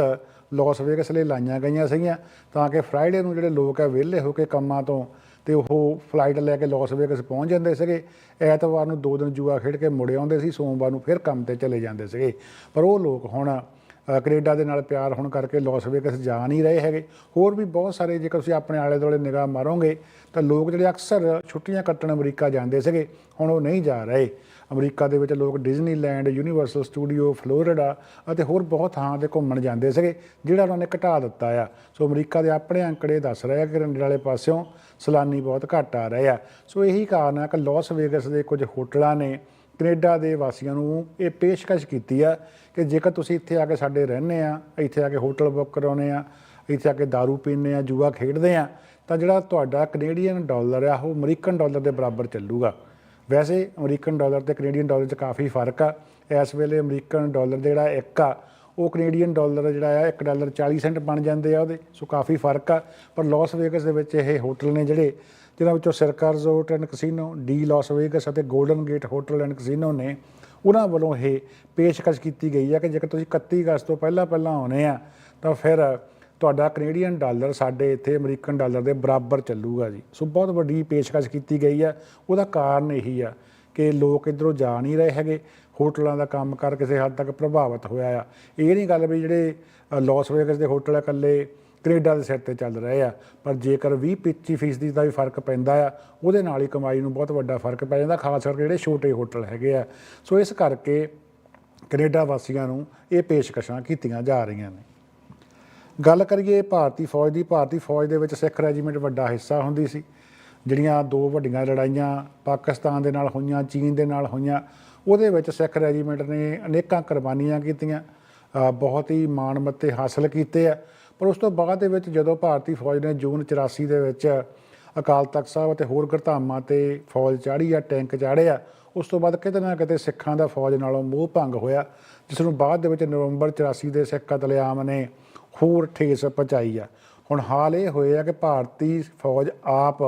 ਲਾਸ ਵੇਗਸ ਲਈ ਲਾਈਆਂ ਗਈਆਂ ਸੀਗੀਆਂ, ਤਾਂ ਕਿ ਫਰਾਈਡੇ ਨੂੰ ਜਿਹੜੇ ਲੋਕ ਆ ਵਿਹਲੇ ਹੋ ਕੇ ਕੰਮਾਂ ਤੋਂ, ਤੇ ਉਹ ਫਲਾਈਟ ਲੈ ਕੇ ਲਾਸ ਵੇਗਸ ਪਹੁੰਚ ਜਾਂਦੇ ਸੀਗੇ। ਐਤਵਾਰ ਨੂੰ ਦੋ ਦਿਨ ਜੂਆ ਖੇਡ ਕੇ ਮੁੜ ਆਉਂਦੇ ਸੀ, ਸੋਮਵਾਰ ਨੂੰ ਫਿਰ ਕੰਮ ਤੇ ਚਲੇ ਜਾਂਦੇ ਸੀਗੇ। ਪਰ ਉਹ ਲੋਕ ਹੁਣ ਕੈਨੇਡਾ ਦੇ ਨਾਲ ਪਿਆਰ ਹੋਣ ਕਰਕੇ ਲਾਸ ਵੇਗਸ ਜਾ ਨਹੀਂ ਰਹੇ ਹੈਗੇ। ਹੋਰ ਵੀ ਬਹੁਤ ਸਾਰੇ ਜੇਕਰ ਤੁਸੀਂ ਆਪਣੇ ਆਲੇ ਦੁਆਲੇ ਨਿਗਾਹ ਮਾਰੋਗੇ, ਤਾਂ ਲੋਕ ਜਿਹੜੇ ਅਕਸਰ ਛੁੱਟੀਆਂ ਕੱਟਣ ਅਮਰੀਕਾ ਜਾਂਦੇ ਸੀਗੇ, ਹੁਣ ਉਹ ਨਹੀਂ ਜਾ ਰਹੇ। ਅਮਰੀਕਾ ਦੇ ਵਿੱਚ ਲੋਕ ਡਿਜ਼ਨੀਲੈਂਡ, ਯੂਨੀਵਰਸਲ ਸਟੂਡੀਓ, ਫਲੋਰੀਡਾ ਅਤੇ ਹੋਰ ਬਹੁਤ ਥਾਂ ਤੇ ਘੁੰਮਣ ਜਾਂਦੇ ਸੀਗੇ, ਜਿਹੜਾ ਉਹਨਾਂ ਨੇ ਘਟਾ ਦਿੱਤਾ ਆ। ਸੋ ਅਮਰੀਕਾ ਦੇ ਆਪਣੇ ਅੰਕੜੇ ਦੱਸ ਰਹੇ ਆ ਕਿ ਕੈਨੇਡਾ ਵਾਲੇ ਪਾਸਿਓਂ ਸਲਾਨੀ ਬਹੁਤ ਘੱਟ ਆ ਰਹੇ ਆ। ਸੋ ਇਹੀ ਕਾਰਨ ਆ ਕਿ ਲਾਸ ਵੇਗਸ ਦੇ ਕੁਝ ਹੋਟਲਾਂ ਨੇ ਕੈਨੇਡਾ ਦੇ ਵਾਸੀਆਂ ਨੂੰ ਇਹ ਪੇਸ਼ਕਸ਼ ਕੀਤੀ ਆ ਕਿ ਜੇਕਰ ਤੁਸੀਂ ਇੱਥੇ ਆ ਕੇ ਸਾਡੇ ਰਹਿੰਦੇ ਆ, ਇੱਥੇ ਆ ਕੇ ਹੋਟਲ ਬੁੱਕ ਕਰਾਉਨੇ ਆ, ਇੱਥੇ ਆ ਕੇ दारू ਪੀਂਦੇ ਆ, ਜੂਆ ਖੇਡਦੇ ਆ, ਤਾਂ ਜਿਹੜਾ ਤੁਹਾਡਾ ਕੈਨੇਡੀਅਨ ਡਾਲਰ ਆ, ਉਹ ਅਮਰੀਕਨ ਡਾਲਰ ਦੇ ਬਰਾਬਰ ਚੱਲੂਗਾ। ਵੈਸੇ ਅਮਰੀਕਨ ਡਾਲਰ ਤੇ ਕੈਨੇਡੀਅਨ ਡਾਲਰ 'ਚ ਕਾਫੀ ਫ਼ਰਕ ਆ। ਇਸ ਵੇਲੇ ਅਮਰੀਕਨ ਡਾਲਰ ਜਿਹੜਾ ਇੱਕ ਆ, ਉਹ ਕੈਨੇਡੀਅਨ ਡਾਲਰ ਜਿਹੜਾ ਆ 1 ਡਾਲਰ 40 ਸੈਂਟ ਬਣ ਜਾਂਦੇ ਆ ਉਹਦੇ, ਸੋ ਕਾਫੀ ਫ਼ਰਕ ਆ। ਪਰ ਲਾਸ ਵੇਗਸ ਦੇ ਵਿੱਚ ਇਹ ਹੋਟਲ ਨੇ ਜਿਹੜੇ ਜਿਨ੍ਹਾਂ ਵਿੱਚੋਂ ਸਰਕਾਰ resort and casino D Las Vegas ਅਤੇ golden gate hotel and casino ਨੇ ਉਹਨਾਂ ਵੱਲੋਂ ਇਹ ਪੇਸ਼ਕਸ਼ ਕੀਤੀ ਗਈ ਹੈ ਕਿ ਜੇਕਰ ਤੁਸੀਂ 31 ਅਗਸਤ ਤੋਂ ਪਹਿਲਾਂ ਪਹਿਲਾਂ ਆਉਣੇ ਆ ਤਾਂ ਫਿਰ ਤੁਹਾਡਾ ਕੈਨੇਡੀਅਨ ਡਾਲਰ ਸਾਡੇ ਇੱਥੇ ਅਮਰੀਕਨ ਡਾਲਰ ਦੇ ਬਰਾਬਰ ਚੱਲੂਗਾ ਜੀ। ਸੋ ਬਹੁਤ ਵੱਡੀ ਪੇਸ਼ਕਸ਼ ਕੀਤੀ ਗਈ ਆ ਉਹਦਾ ਕਾਰਨ ਇਹੀ ਆ ਕਿ ਲੋਕ ਇਧਰੋਂ ਜਾ ਨਹੀਂ ਰਹੇ ਹੈਗੇ। ਹੋਟਲਾਂ ਦਾ ਕੰਮ ਕਰ ਕਿਸੇ ਹੱਦ ਤੱਕ ਪ੍ਰਭਾਵਿਤ ਹੋਇਆ ਆ। ਇਹ ਨਹੀਂ ਗੱਲ ਵੀ ਜਿਹੜੇ ਅ, ਲਾਸ ਵੇਗਸ ਦੇ ਹੋਟਲ ਆ ਇਕੱਲੇ ਕੈਨੇਡਾ ਦੇ ਸਿਰ ਤੇ ਚੱਲ ਰਹੇ ਆ। ਪਰ ਜੇਕਰ 20-25 ਫੀਸਦੀ ਦਾ ਵੀ ਫ਼ਰਕ ਪੈਂਦਾ ਆ, ਉਹਦੇ ਨਾਲ ਹੀ ਕਮਾਈ ਨੂੰ ਬਹੁਤ ਵੱਡਾ ਫ਼ਰਕ ਪੈ ਜਾਂਦਾ, ਖਾਸ ਕਰਕੇ ਜਿਹੜੇ ਛੋਟੇ ਹੋਟਲ ਹੈਗੇ ਆ। ਸੋ ਇਸ ਕਰਕੇ ਕੈਨੇਡਾ ਵਾਸੀਆਂ ਨੂੰ ਇਹ ਪੇਸ਼ਕਸ਼ਾਂ ਕੀਤੀਆਂ ਜਾ ਰਹੀਆਂ ਨੇ। ਗੱਲ ਕਰੀਏ ਭਾਰਤੀ ਫੌਜ ਦੀ, ਭਾਰਤੀ ਫੌਜ ਦੇ ਵਿੱਚ ਸਿੱਖ ਰੈਜੀਮੈਂਟ ਵੱਡਾ ਹਿੱਸਾ ਹੁੰਦੀ ਸੀ। ਜਿਹੜੀਆਂ ਦੋ ਵੱਡੀਆਂ ਲੜਾਈਆਂ ਪਾਕਿਸਤਾਨ ਦੇ ਨਾਲ ਹੋਈਆਂ, ਚੀਨ ਦੇ ਨਾਲ ਹੋਈਆਂ, ਉਹਦੇ ਵਿੱਚ ਸਿੱਖ ਰੈਜੀਮੈਂਟ ਨੇ ਅਨੇਕਾਂ ਕੁਰਬਾਨੀਆਂ ਕੀਤੀਆਂ। ਬਹੁਤ ਹੀ ਮਾਣ ਮੱਤੇ ਹਾਸਲ ਕੀਤੇ ਆ। ਪਰ ਉਸ ਤੋਂ ਬਾਅਦ ਦੇ ਵਿੱਚ ਜਦੋਂ ਭਾਰਤੀ ਫੌਜ ਨੇ ਜੂਨ 84 ਦੇ ਵਿੱਚ ਅਕਾਲ ਤਖਤ ਸਾਹਿਬ ਅਤੇ ਹੋਰ ਗਰਧਾਮਾਂ ਤੇ ਫੌਜ ਚਾੜੀ ਆ, ਟੈਂਕ ਚਾੜੇ ਆ, ਉਸ ਤੋਂ ਬਾਅਦ ਕਿਤੇ ਨਾ ਕਿਤੇ ਸਿੱਖਾਂ ਦਾ ਫੌਜ ਨਾਲੋਂ ਮੋਹ ਭੰਗ ਹੋਇਆ, ਜਿਸ ਨੂੰ ਬਾਅਦ ਦੇ ਵਿੱਚ ਨਵੰਬਰ 84 ਦੇ ਸਿੱਖ ਕਤਲੇਆਮ ਨੇ ਹੋਰ ਠੇਸ ਪਹੁੰਚਾਈ ਆ। ਹੁਣ ਹਾਲ ਇਹ ਹੋਇਆ ਕਿ ਭਾਰਤੀ ਫੌਜ ਆਪ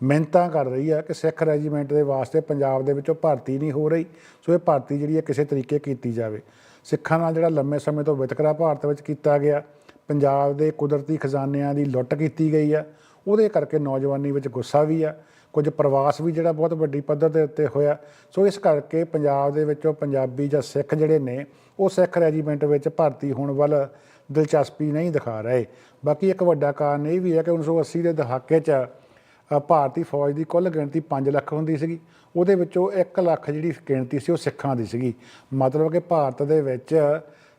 ਮਿਹਨਤਾਂ ਕਰ ਰਹੀ ਹੈ ਕਿ ਸਿੱਖ ਰੈਜੀਮੈਂਟ ਦੇ ਵਾਸਤੇ ਪੰਜਾਬ ਦੇ ਵਿੱਚੋਂ ਭਰਤੀ ਨਹੀਂ ਹੋ ਰਹੀ, ਸੋ ਇਹ ਭਰਤੀ ਜਿਹੜੀ ਹੈ ਕਿਸੇ ਤਰੀਕੇ ਕੀਤੀ ਜਾਵੇ। ਸਿੱਖਾਂ ਨਾਲ ਜਿਹੜਾ ਲੰਮੇ ਸਮੇਂ ਤੋਂ ਵਿਤਕਰਾ ਭਾਰਤ ਵਿੱਚ ਕੀਤਾ ਗਿਆ ਪੰਜਾਬ ਦੇ ਕੁਦਰਤੀ ਖਜ਼ਾਨਿਆਂ ਦੀ ਲੁੱਟ ਕੀਤੀ ਗਈ ਆ। ਉਹਦੇ ਕਰਕੇ ਨੌਜਵਾਨੀ ਵਿੱਚ ਗੁੱਸਾ ਵੀ ਆ। ਕੁਝ ਪ੍ਰਵਾਸ ਵੀ ਜਿਹੜਾ ਬਹੁਤ ਵੱਡੀ ਪੱਧਰ ਦੇ ਉੱਤੇ ਹੋਇਆ। ਸੋ ਇਸ ਕਰਕੇ ਪੰਜਾਬ ਦੇ ਵਿੱਚੋਂ ਪੰਜਾਬੀ ਜਾਂ ਸਿੱਖ ਜਿਹੜੇ ਨੇ, ਉਹ ਸਿੱਖ ਰੈਜੀਮੈਂਟ ਵਿੱਚ ਭਰਤੀ ਹੋਣ ਵੱਲ ਦਿਲਚਸਪੀ ਨਹੀਂ ਦਿਖਾ ਰਹੇ। ਬਾਕੀ ਇੱਕ ਵੱਡਾ ਕਾਰਨ ਇਹ ਵੀ ਹੈ ਕਿ 1980 ਦੇ ਦਹਾਕੇ 'ਚ ਭਾਰਤੀ ਫੌਜ ਦੀ ਕੁੱਲ ਗਿਣਤੀ 5 ਲੱਖ ਹੁੰਦੀ ਸੀਗੀ। ਉਹਦੇ ਵਿੱਚੋਂ 1 ਲੱਖ ਜਿਹੜੀ ਗਿਣਤੀ ਸੀ ਉਹ ਸਿੱਖਾਂ ਦੀ ਸੀਗੀ। ਮਤਲਬ ਕਿ ਭਾਰਤ ਦੇ ਵਿੱਚ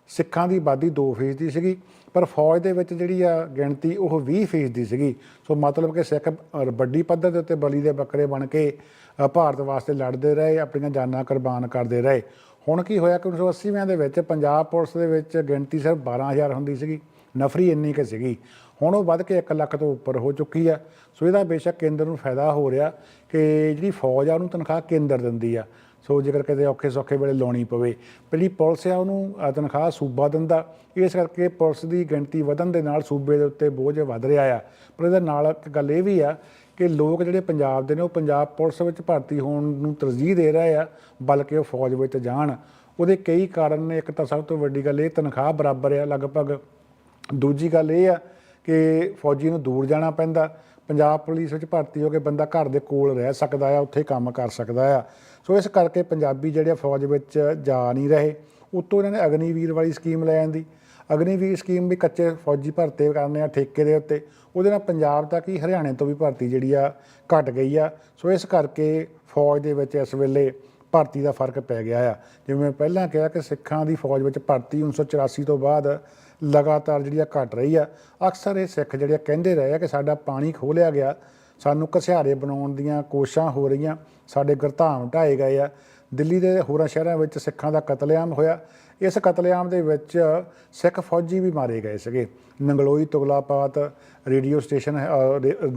ਸਿੱਖਾਂ ਦੀ ਆਬਾਦੀ 2% ਦੀ ਸੀਗੀ, ਪਰ ਫੌਜ ਦੇ ਵਿੱਚ ਜਿਹੜੀ ਆ ਗਿਣਤੀ ਉਹ 20 ਫੀਸਦੀ ਦੀ ਸੀਗੀ। ਸੋ ਮਤਲਬ ਕਿ ਸਿੱਖ ਵੱਡੀ ਪੱਧਰ ਦੇ ਉੱਤੇ ਬਲੀ ਦੇ ਬੱਕਰੇ ਬਣ ਕੇ ਭਾਰਤ ਵਾਸਤੇ ਲੜਦੇ ਰਹੇ, ਆਪਣੀਆਂ ਜਾਨਾਂ ਕੁਰਬਾਨ ਕਰਦੇ ਰਹੇ। ਹੁਣ ਕੀ ਹੋਇਆ ਕਿ 1980ਵਿਆਂ ਦੇ ਵਿੱਚ ਪੰਜਾਬ ਪੁਲਿਸ ਦੇ ਵਿੱਚ ਗਿਣਤੀ ਸਿਰਫ 12000 ਹੁੰਦੀ ਸੀਗੀ, ਨਫਰੀ ਇੰਨੀ ਕੁ ਸੀਗੀ। ਹੁਣ ਉਹ ਵੱਧ ਕੇ 1 ਲੱਖ ਤੋਂ ਉੱਪਰ ਹੋ ਚੁੱਕੀ ਆ। ਸੋ ਇਹਦਾ ਬੇਸ਼ੱਕ ਕੇਂਦਰ ਨੂੰ ਫਾਇਦਾ ਹੋ ਰਿਹਾ ਕਿ ਜਿਹੜੀ ਫੌਜ ਆ ਉਹਨੂੰ ਤਨਖਾਹ ਕੇਂਦਰ ਦਿੰਦੀ ਆ। ਸੋ ਜੇਕਰ ਕਿਤੇ ਔਖੇ ਸੌਖੇ ਵੇਲੇ ਲਾਉਣੀ ਪਵੇ। ਪਹਿਲੀ ਪੁਲਿਸ ਆ ਉਹਨੂੰ ਤਨਖਾਹ ਸੂਬਾ ਦਿੰਦਾ। ਇਸ ਕਰਕੇ ਪੁਲਿਸ ਦੀ ਗਿਣਤੀ ਵਧਣ ਦੇ ਨਾਲ ਸੂਬੇ ਦੇ ਉੱਤੇ ਬੋਝ ਵੱਧ ਰਿਹਾ ਆ। ਪਰ ਇਹਦੇ ਨਾਲ ਇੱਕ ਗੱਲ ਇਹ ਵੀ ਆ ਕਿ ਲੋਕ ਜਿਹੜੇ ਪੰਜਾਬ ਦੇ ਨੇ, ਉਹ ਪੰਜਾਬ ਪੁਲਿਸ ਵਿੱਚ ਭਰਤੀ ਹੋਣ ਨੂੰ ਤਰਜੀਹ ਦੇ ਰਹੇ ਆ, ਬਲਕਿ ਉਹ ਫੌਜ ਵਿੱਚ ਜਾਣ। ਉਹਦੇ ਕਈ ਕਾਰਨ ਨੇ। ਇੱਕ ਤਾਂ ਸਭ ਤੋਂ ਵੱਡੀ ਗੱਲ ਇਹ, ਤਨਖਾਹ ਬਰਾਬਰ ਆ ਲਗਭਗ। ਦੂਜੀ ਗੱਲ ਇਹ ਆ ਕਿ ਫੌਜੀ ਨੂੰ ਦੂਰ ਜਾਣਾ ਪੈਂਦਾ। ਪੰਜਾਬ ਪੁਲਿਸ ਵਿੱਚ ਭਰਤੀ ਹੋ ਕੇ ਬੰਦਾ ਘਰ ਦੇ ਕੋਲ ਰਹਿ ਸਕਦਾ ਆ, ਉੱਥੇ ਕੰਮ ਕਰ ਸਕਦਾ ਆ। ਸੋ ਇਸ ਕਰਕੇ ਪੰਜਾਬੀ ਜਿਹੜੇ ਆ ਫੌਜ ਵਿੱਚ ਜਾ ਨਹੀਂ ਰਹੇ। ਉਤੋਂ ਇਹਨਾਂ ਨੇ ਅਗਨੀਵੀਰ ਵਾਲੀ ਸਕੀਮ ਲੈ ਆਂਦੀ। ਅਗਨੀਵੀਰ ਸਕੀਮ ਵੀ ਕੱਚੇ ਫੌਜੀ ਭਰਤੀ ਕਰਨੇ ਆ ਠੇਕੇ ਦੇ ਉੱਤੇ। ਉਹਦੇ ਨਾਲ ਪੰਜਾਬ ਤੱਕ ਹੀ ਹਰਿਆਣੇ ਤੋਂ ਵੀ ਭਰਤੀ ਜਿਹੜੀ ਆ ਘਟ ਗਈ ਆ। ਸੋ ਇਸ ਕਰਕੇ ਫੌਜ ਦੇ ਵਿੱਚ ਇਸ ਵੇਲੇ ਭਰਤੀ ਦਾ ਫ਼ਰਕ ਪੈ ਗਿਆ ਆ। ਜਿਵੇਂ ਮੈਂ ਪਹਿਲਾਂ ਕਿਹਾ ਕਿ ਸਿੱਖਾਂ ਦੀ ਫੌਜ ਵਿੱਚ ਭਰਤੀ 1984 ਤੋਂ ਬਾਅਦ ਲਗਾਤਾਰ ਜਿਹੜੀ ਆ ਘਟ ਰਹੀ ਆ। ਅਕਸਰ ਇਹ ਸਿੱਖ ਜਿਹੜੇ ਆ ਕਹਿੰਦੇ ਰਹੇ ਆ ਕਿ ਸਾਡਾ ਪਾਣੀ ਖੋਲਿਆ ਗਿਆ। ਸਾਨੂੰ ਘਸਿਆਰੇ ਬਣਾਉਣ ਦੀਆਂ ਕੋਸ਼ਿਸ਼ਾਂ ਹੋ ਰਹੀਆਂ। ਸਾਡੇ ਗੁਰਧਾਮ ਢਾਏ ਗਏ ਆ। ਦਿੱਲੀ ਦੇ ਹੋਰਾਂ ਸ਼ਹਿਰਾਂ ਵਿੱਚ ਸਿੱਖਾਂ ਦਾ ਕਤਲੇਆਮ ਹੋਇਆ। ਇਸ ਕਤਲੇਆਮ ਦੇ ਵਿੱਚ ਸਿੱਖ ਫੌਜੀ ਵੀ ਮਾਰੇ ਗਏ ਸੀਗੇ। Nangloi Tughlakabad radio station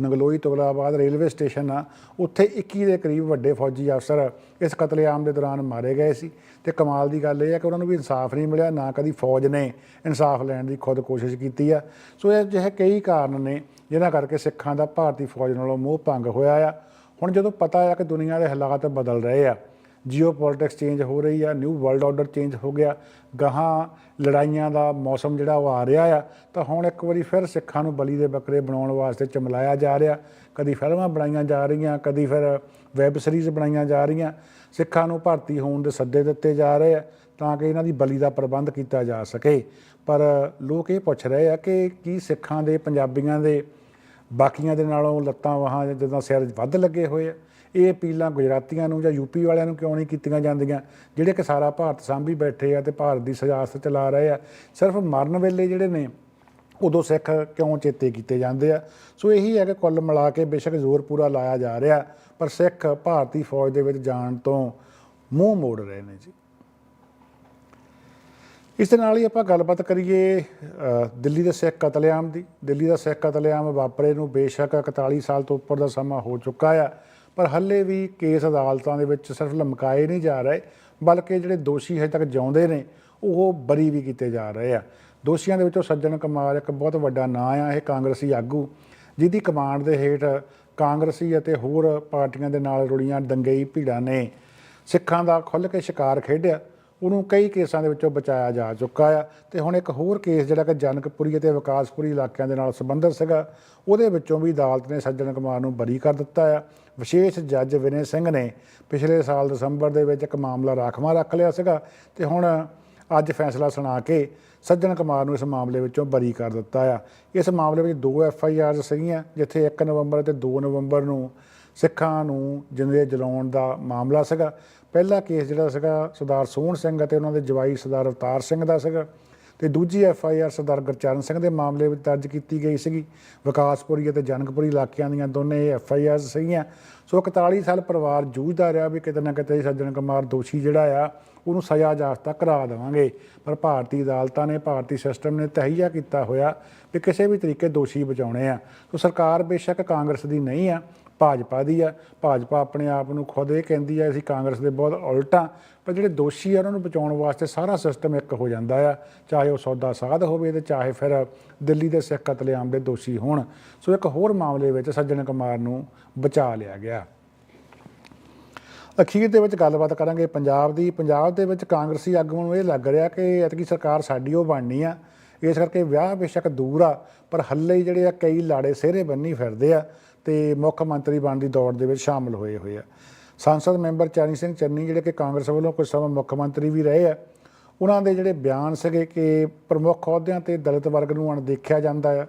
Nangloi Tughlakabad railway station ਆ। ਉੱਥੇ 21 ਦੇ ਕਰੀਬ ਵੱਡੇ ਫੌਜੀ ਅਫਸਰ ਇਸ ਕਤਲੇਆਮ ਦੇ ਦੌਰਾਨ ਮਾਰੇ ਗਏ ਸੀ। ਤੇ ਕਮਾਲ ਦੀ ਗੱਲ ਇਹ ਹੈ ਕਿ ਉਹਨਾਂ ਨੂੰ ਵੀ ਇਨਸਾਫ ਨਹੀਂ ਮਿਲਿਆ, ਨਾ ਕਦੀ ਫੌਜ ਨੇ ਇਨਸਾਫ ਲੈਣ ਦੀ ਖੁਦ ਕੋਸ਼ਿਸ਼ ਕੀਤੀ ਆ। ਸੋ ਇਹ ਜਿਹੇ ਕਈ ਕਾਰਨ ਨੇ ਜਿਹਨਾਂ ਕਰਕੇ ਸਿੱਖਾਂ ਦਾ ਭਾਰਤੀ ਫੌਜ ਨਾਲੋਂ ਮੋਹ ਭੰਗ ਹੋਇਆ ਆ। ਹੁਣ ਜਦੋਂ ਪਤਾ ਆ ਕਿ ਦੁਨੀਆ ਦੇ ਹਾਲਾਤ ਬਦਲ ਰਹੇ ਆ ਜੀਓ ਪੋਲਿਟਿਕਸ ਚੇਂਜ ਹੋ ਰਹੀ ਆ ਨਿਊ ਵਰਲਡ ਆਰਡਰ ਚੇਂਜ ਹੋ ਗਿਆ, ਗਾਹਾਂ ਲੜਾਈਆਂ ਦਾ ਮੌਸਮ ਜਿਹੜਾ ਉਹ ਆ ਰਿਹਾ ਆ, ਤਾਂ ਹੁਣ ਇੱਕ ਵਾਰੀ ਫਿਰ ਸਿੱਖਾਂ ਨੂੰ ਬਲੀ ਦੇ ਬੱਕਰੇ ਬਣਾਉਣ ਵਾਸਤੇ ਚਮਲਾਇਆ ਜਾ ਰਿਹਾ। ਕਦੀ ਫਿਲਮਾਂ ਬਣਾਈਆਂ ਜਾ ਰਹੀਆਂ, ਕਦੀ ਫਿਰ ਵੈਬ ਸੀਰੀਜ਼ ਬਣਾਈਆਂ ਜਾ ਰਹੀਆਂ। ਸਿੱਖਾਂ ਨੂੰ ਭਰਤੀ ਹੋਣ ਦੇ ਸੱਦੇ ਦਿੱਤੇ ਜਾ ਰਹੇ ਆ ਤਾਂ ਕਿ ਇਹਨਾਂ ਦੀ ਬਲੀ ਦਾ ਪ੍ਰਬੰਧ ਕੀਤਾ ਜਾ ਸਕੇ। ਪਰ ਲੋਕ ਇਹ ਪੁੱਛ ਰਹੇ ਆ ਕਿ ਕੀ ਸਿੱਖਾਂ ਦੇ, ਪੰਜਾਬੀਆਂ ਦੇ ਬਾਕੀਆਂ ਦੇ ਨਾਲੋਂ ਲੱਤਾਂ ਵਾਹਾਂ ਜਿੱਦਾਂ ਸਿਰ ਵੱਧ ਲੱਗੇ ਹੋਏ ਆ, ਇਹ ਅਪੀਲਾਂ ਗੁਜਰਾਤੀਆਂ ਨੂੰ ਜਾਂ ਯੂਪੀ ਵਾਲਿਆਂ ਨੂੰ ਕਿਉਂ ਨਹੀਂ ਕੀਤੀਆਂ ਜਾਂਦੀਆਂ? ਜਿਹੜੇ ਕਿ ਸਾਰਾ ਭਾਰਤ ਸਾਂਭੀ ਬੈਠੇ ਆ ਤੇ ਭਾਰਤ ਦੀ ਸਿਆਸਤ ਚਲਾ ਰਹੇ ਆ, ਸਿਰਫ ਮਰਨ ਵੇਲੇ ਜਿਹੜੇ ਨੇ, ਉਦੋਂ ਸਿੱਖ ਕਿਉਂ ਚੇਤੇ ਕੀਤੇ ਜਾਂਦੇ ਆ? ਸੋ ਇਹੀ ਹੈ ਕਿ ਕੁੱਲ ਮਿਲਾ ਕੇ ਬੇਸ਼ੱਕ ਜ਼ੋਰ ਪੂਰਾ ਲਾਇਆ ਜਾ ਰਿਹਾ, ਪਰ ਸਿੱਖ ਭਾਰਤੀ ਫੌਜ ਦੇ ਵਿੱਚ ਜਾਣ ਤੋਂ ਮੂੰਹ ਮੋੜ ਰਹੇ ਨੇ ਜੀ। ਇਸ ਦੇ ਨਾਲ ਹੀ ਆਪਾਂ ਗੱਲਬਾਤ ਕਰੀਏ ਦਿੱਲੀ ਦੇ ਸਿੱਖ ਕਤਲੇਆਮ ਦੀ। ਦਿੱਲੀ ਦਾ ਸਿੱਖ ਕਤਲੇਆਮ ਵਾਪਰੇ ਨੂੰ ਬੇਸ਼ੱਕ 41 ਸਾਲ ਤੋਂ ਉੱਪਰ ਦਾ ਸਮਾਂ ਹੋ ਚੁੱਕਾ ਆ, ਪਰ ਹੱਲੇ ਵੀ ਕੇਸ ਅਦਾਲਤਾਂ ਦੇ ਵਿੱਚ ਸਿਰਫ ਲਮਕਾਏ ਨਹੀਂ ਜਾ ਰਹੇ, ਬਲਕਿ ਜਿਹੜੇ ਦੋਸ਼ੀ ਹਜੇ ਤੱਕ ਜਿਉਂਦੇ ਨੇ, ਉਹ ਬਰੀ ਵੀ ਕੀਤੇ ਜਾ ਰਹੇ ਆ। ਦੋਸ਼ੀਆਂ ਦੇ ਵਿੱਚੋਂ ਸੱਜਣ ਕੁਮਾਰ ਇੱਕ ਬਹੁਤ ਵੱਡਾ ਨਾਂ ਆ, ਇਹ ਕਾਂਗਰਸੀ ਆਗੂ, ਜਿਹਦੀ ਕਮਾਂਡ ਦੇ ਹੇਠ ਕਾਂਗਰਸੀ ਅਤੇ ਹੋਰ ਪਾਰਟੀਆਂ ਦੇ ਨਾਲ ਰੁੜੀਆਂ ਦੰਗਈ ਭੀੜਾਂ ਨੇ ਸਿੱਖਾਂ ਦਾ ਖੁੱਲ੍ਹ ਕੇ ਸ਼ਿਕਾਰ ਖੇਡਿਆ। ਉਹਨੂੰ ਕਈ ਕੇਸਾਂ ਦੇ ਵਿੱਚੋਂ ਬਚਾਇਆ ਜਾ ਚੁੱਕਾ ਆ। ਤੇ ਹੁਣ ਇੱਕ ਹੋਰ ਕੇਸ ਜਿਹੜਾ ਕਿ ਜਨਕਪੁਰੀ ਅਤੇ ਵਿਕਾਸਪੁਰੀ ਇਲਾਕਿਆਂ ਦੇ ਨਾਲ ਸੰਬੰਧਿਤ ਸੀਗਾ, ਉਹਦੇ ਵਿੱਚੋਂ ਵੀ ਅਦਾਲਤ ਨੇ ਸੱਜਣ ਕੁਮਾਰ ਨੂੰ ਬਰੀ ਕਰ ਦਿੱਤਾ ਆ। ਵਿਸ਼ੇਸ਼ ਜੱਜ ਵਿਨੇ ਸਿੰਘ ਨੇ ਪਿਛਲੇ ਸਾਲ ਦਸੰਬਰ ਦੇ ਵਿੱਚ ਇੱਕ ਮਾਮਲਾ ਰਾਖਵਾਂ ਰੱਖ ਲਿਆ ਸੀਗਾ ਤੇ ਹੁਣ ਅੱਜ ਫੈਸਲਾ ਸੁਣਾ ਕੇ ਸੱਜਣ ਕੁਮਾਰ ਨੂੰ ਇਸ ਮਾਮਲੇ ਵਿੱਚੋਂ ਬਰੀ ਕਰ ਦਿੱਤਾ ਆ। ਇਸ ਮਾਮਲੇ ਵਿੱਚ ਦੋ ਐਫ ਆਈ ਆਰ ਸੀਗੀਆਂ, ਜਿੱਥੇ 1 ਨਵੰਬਰ ਅਤੇ 2 ਨਵੰਬਰ ਨੂੰ ਸਿੱਖਾਂ ਨੂੰ ਜਿੰਦੇ ਜਲਾਉਣ ਦਾ ਮਾਮਲਾ ਸੀਗਾ। ਪਹਿਲਾ ਕੇਸ ਜਿਹੜਾ ਸੀਗਾ ਸਰਦਾਰ ਸੋਹਣ ਸਿੰਘ ਅਤੇ ਉਹਨਾਂ ਦੇ ਜਵਾਈ ਸਰਦਾਰ ਅਵਤਾਰ ਸਿੰਘ ਦਾ ਸੀਗਾ ਤੇ ਦੂਜੀ F I R Sardar Gurcharan Singh ਦੇ ਮਾਮਲੇ ਵਿੱਚ ਦਰਜ ਕੀਤੀ ਗਈ ਸੀਗੀ। ਵਿਕਾਸਪੁਰੀ ਅਤੇ ਜਨਕਪੁਰੀ ਇਲਾਕਿਆਂ ਦੀਆਂ ਦੋਨੇ ਐਫ ਆਈ ਆਰ ਸੀਗੀਆਂ। ਸੋ 41 ਸਾਲ ਪਰਿਵਾਰ ਜੂਝਦਾ ਰਿਹਾ ਵੀ ਕਿਤੇ ਨਾ ਕਿਤੇ ਸੱਜਣ ਕੁਮਾਰ ਦੋਸ਼ੀ ਜਿਹੜਾ ਆ, ਉਹਨੂੰ ਸਜ਼ਾ ਜਾਫਤਾ ਕਰਾ ਦੇਵਾਂਗੇ। ਪਰ ਭਾਰਤੀ ਅਦਾਲਤਾਂ ਨੇ, ਭਾਰਤੀ ਸਿਸਟਮ ਨੇ ਤਹਈਆ ਕੀਤਾ ਹੋਇਆ ਕਿ ਕਿਸੇ ਵੀ ਤਰੀਕੇ ਦੋਸ਼ੀ ਬਚਾਉਣੇ ਆ। ਸੋ ਸਰਕਾਰ ਬੇਸ਼ੱਕ ਕਾਂਗਰਸ ਦੀ ਨਹੀਂ ਆ। ਭਾਜਪਾ ਦੀ ਆ। ਭਾਜਪਾ ਆਪਣੇ ਆਪ ਨੂੰ ਖੁਦ ਇਹ ਕਹਿੰਦੀ ਆ, ਅਸੀਂ ਕਾਂਗਰਸ ਦੇ ਬਹੁਤ ਉਲਟਾਂ ਪਰ ਜਿਹੜੇ ਦੋਸ਼ੀ ਆ, ਉਹਨਾਂ ਨੂੰ ਬਚਾਉਣ ਵਾਸਤੇ ਸਾਰਾ ਸਿਸਟਮ ਇੱਕ ਹੋ ਜਾਂਦਾ ਆ। ਚਾਹੇ ਉਹ ਸੌਦਾ ਸਾਧ ਹੋਵੇ ਤੇ ਚਾਹੇ ਫਿਰ ਦਿੱਲੀ ਦੇ ਸਿੱਖ ਕਤਲੇਆਮ ਦੇ ਦੋਸ਼ੀ ਹੋਣ। ਸੋ ਇੱਕ ਹੋਰ ਮਾਮਲੇ ਵਿੱਚ ਸੱਜਣ ਕੁਮਾਰ ਨੂੰ ਬਚਾ ਲਿਆ ਗਿਆ। ਅਖੀਰ ਦੇ ਵਿੱਚ ਗੱਲਬਾਤ ਕਰਾਂਗੇ ਪੰਜਾਬ ਦੀ। ਪੰਜਾਬ ਦੇ ਵਿੱਚ ਕਾਂਗਰਸੀ ਆਗੂਆਂ ਨੂੰ ਇਹ ਲੱਗ ਰਿਹਾ ਕਿ ਐਤਕੀ ਸਰਕਾਰ ਸਾਡੀ ਉਹ ਬਣਨੀ ਆ। ਇਸ ਕਰਕੇ ਵਿਆਹ ਬੇਸ਼ੱਕ ਦੂਰ ਆ, ਪਰ ਹੱਲੇ ਜਿਹੜੇ ਆ ਕਈ ਲਾੜੇ ਸਿਹਰੇ ਬੰਨੀ ਫਿਰਦੇ ਆ। ਤੇ ਮੁੱਖ ਮੰਤਰੀ ਬਣਨ ਦੀ ਦੌੜ ਦੇ ਵਿੱਚ ਸ਼ਾਮਲ ਹੋਏ ਹੋਏ ਆ। ਸੰਸਦ ਮੈਂਬਰ ਚਰਨੀ ਸਿੰਘ ਚੰਨੀ ਜਿਹੜੇ ਕਿ ਕਾਂਗਰਸ ਵੱਲੋਂ ਕੁਝ ਸਮਾਂ ਮੁੱਖ ਮੰਤਰੀ ਵੀ ਰਹੇ ਆ, ਉਹਨਾਂ ਦੇ ਜਿਹੜੇ ਬਿਆਨ ਸੀਗੇ ਕਿ ਪ੍ਰਮੁੱਖ ਅਹੁਦਿਆਂ ਤੇ ਦਲਿਤ ਵਰਗ ਨੂੰ ਅਣਦੇਖਿਆ ਜਾਂਦਾ ਆ।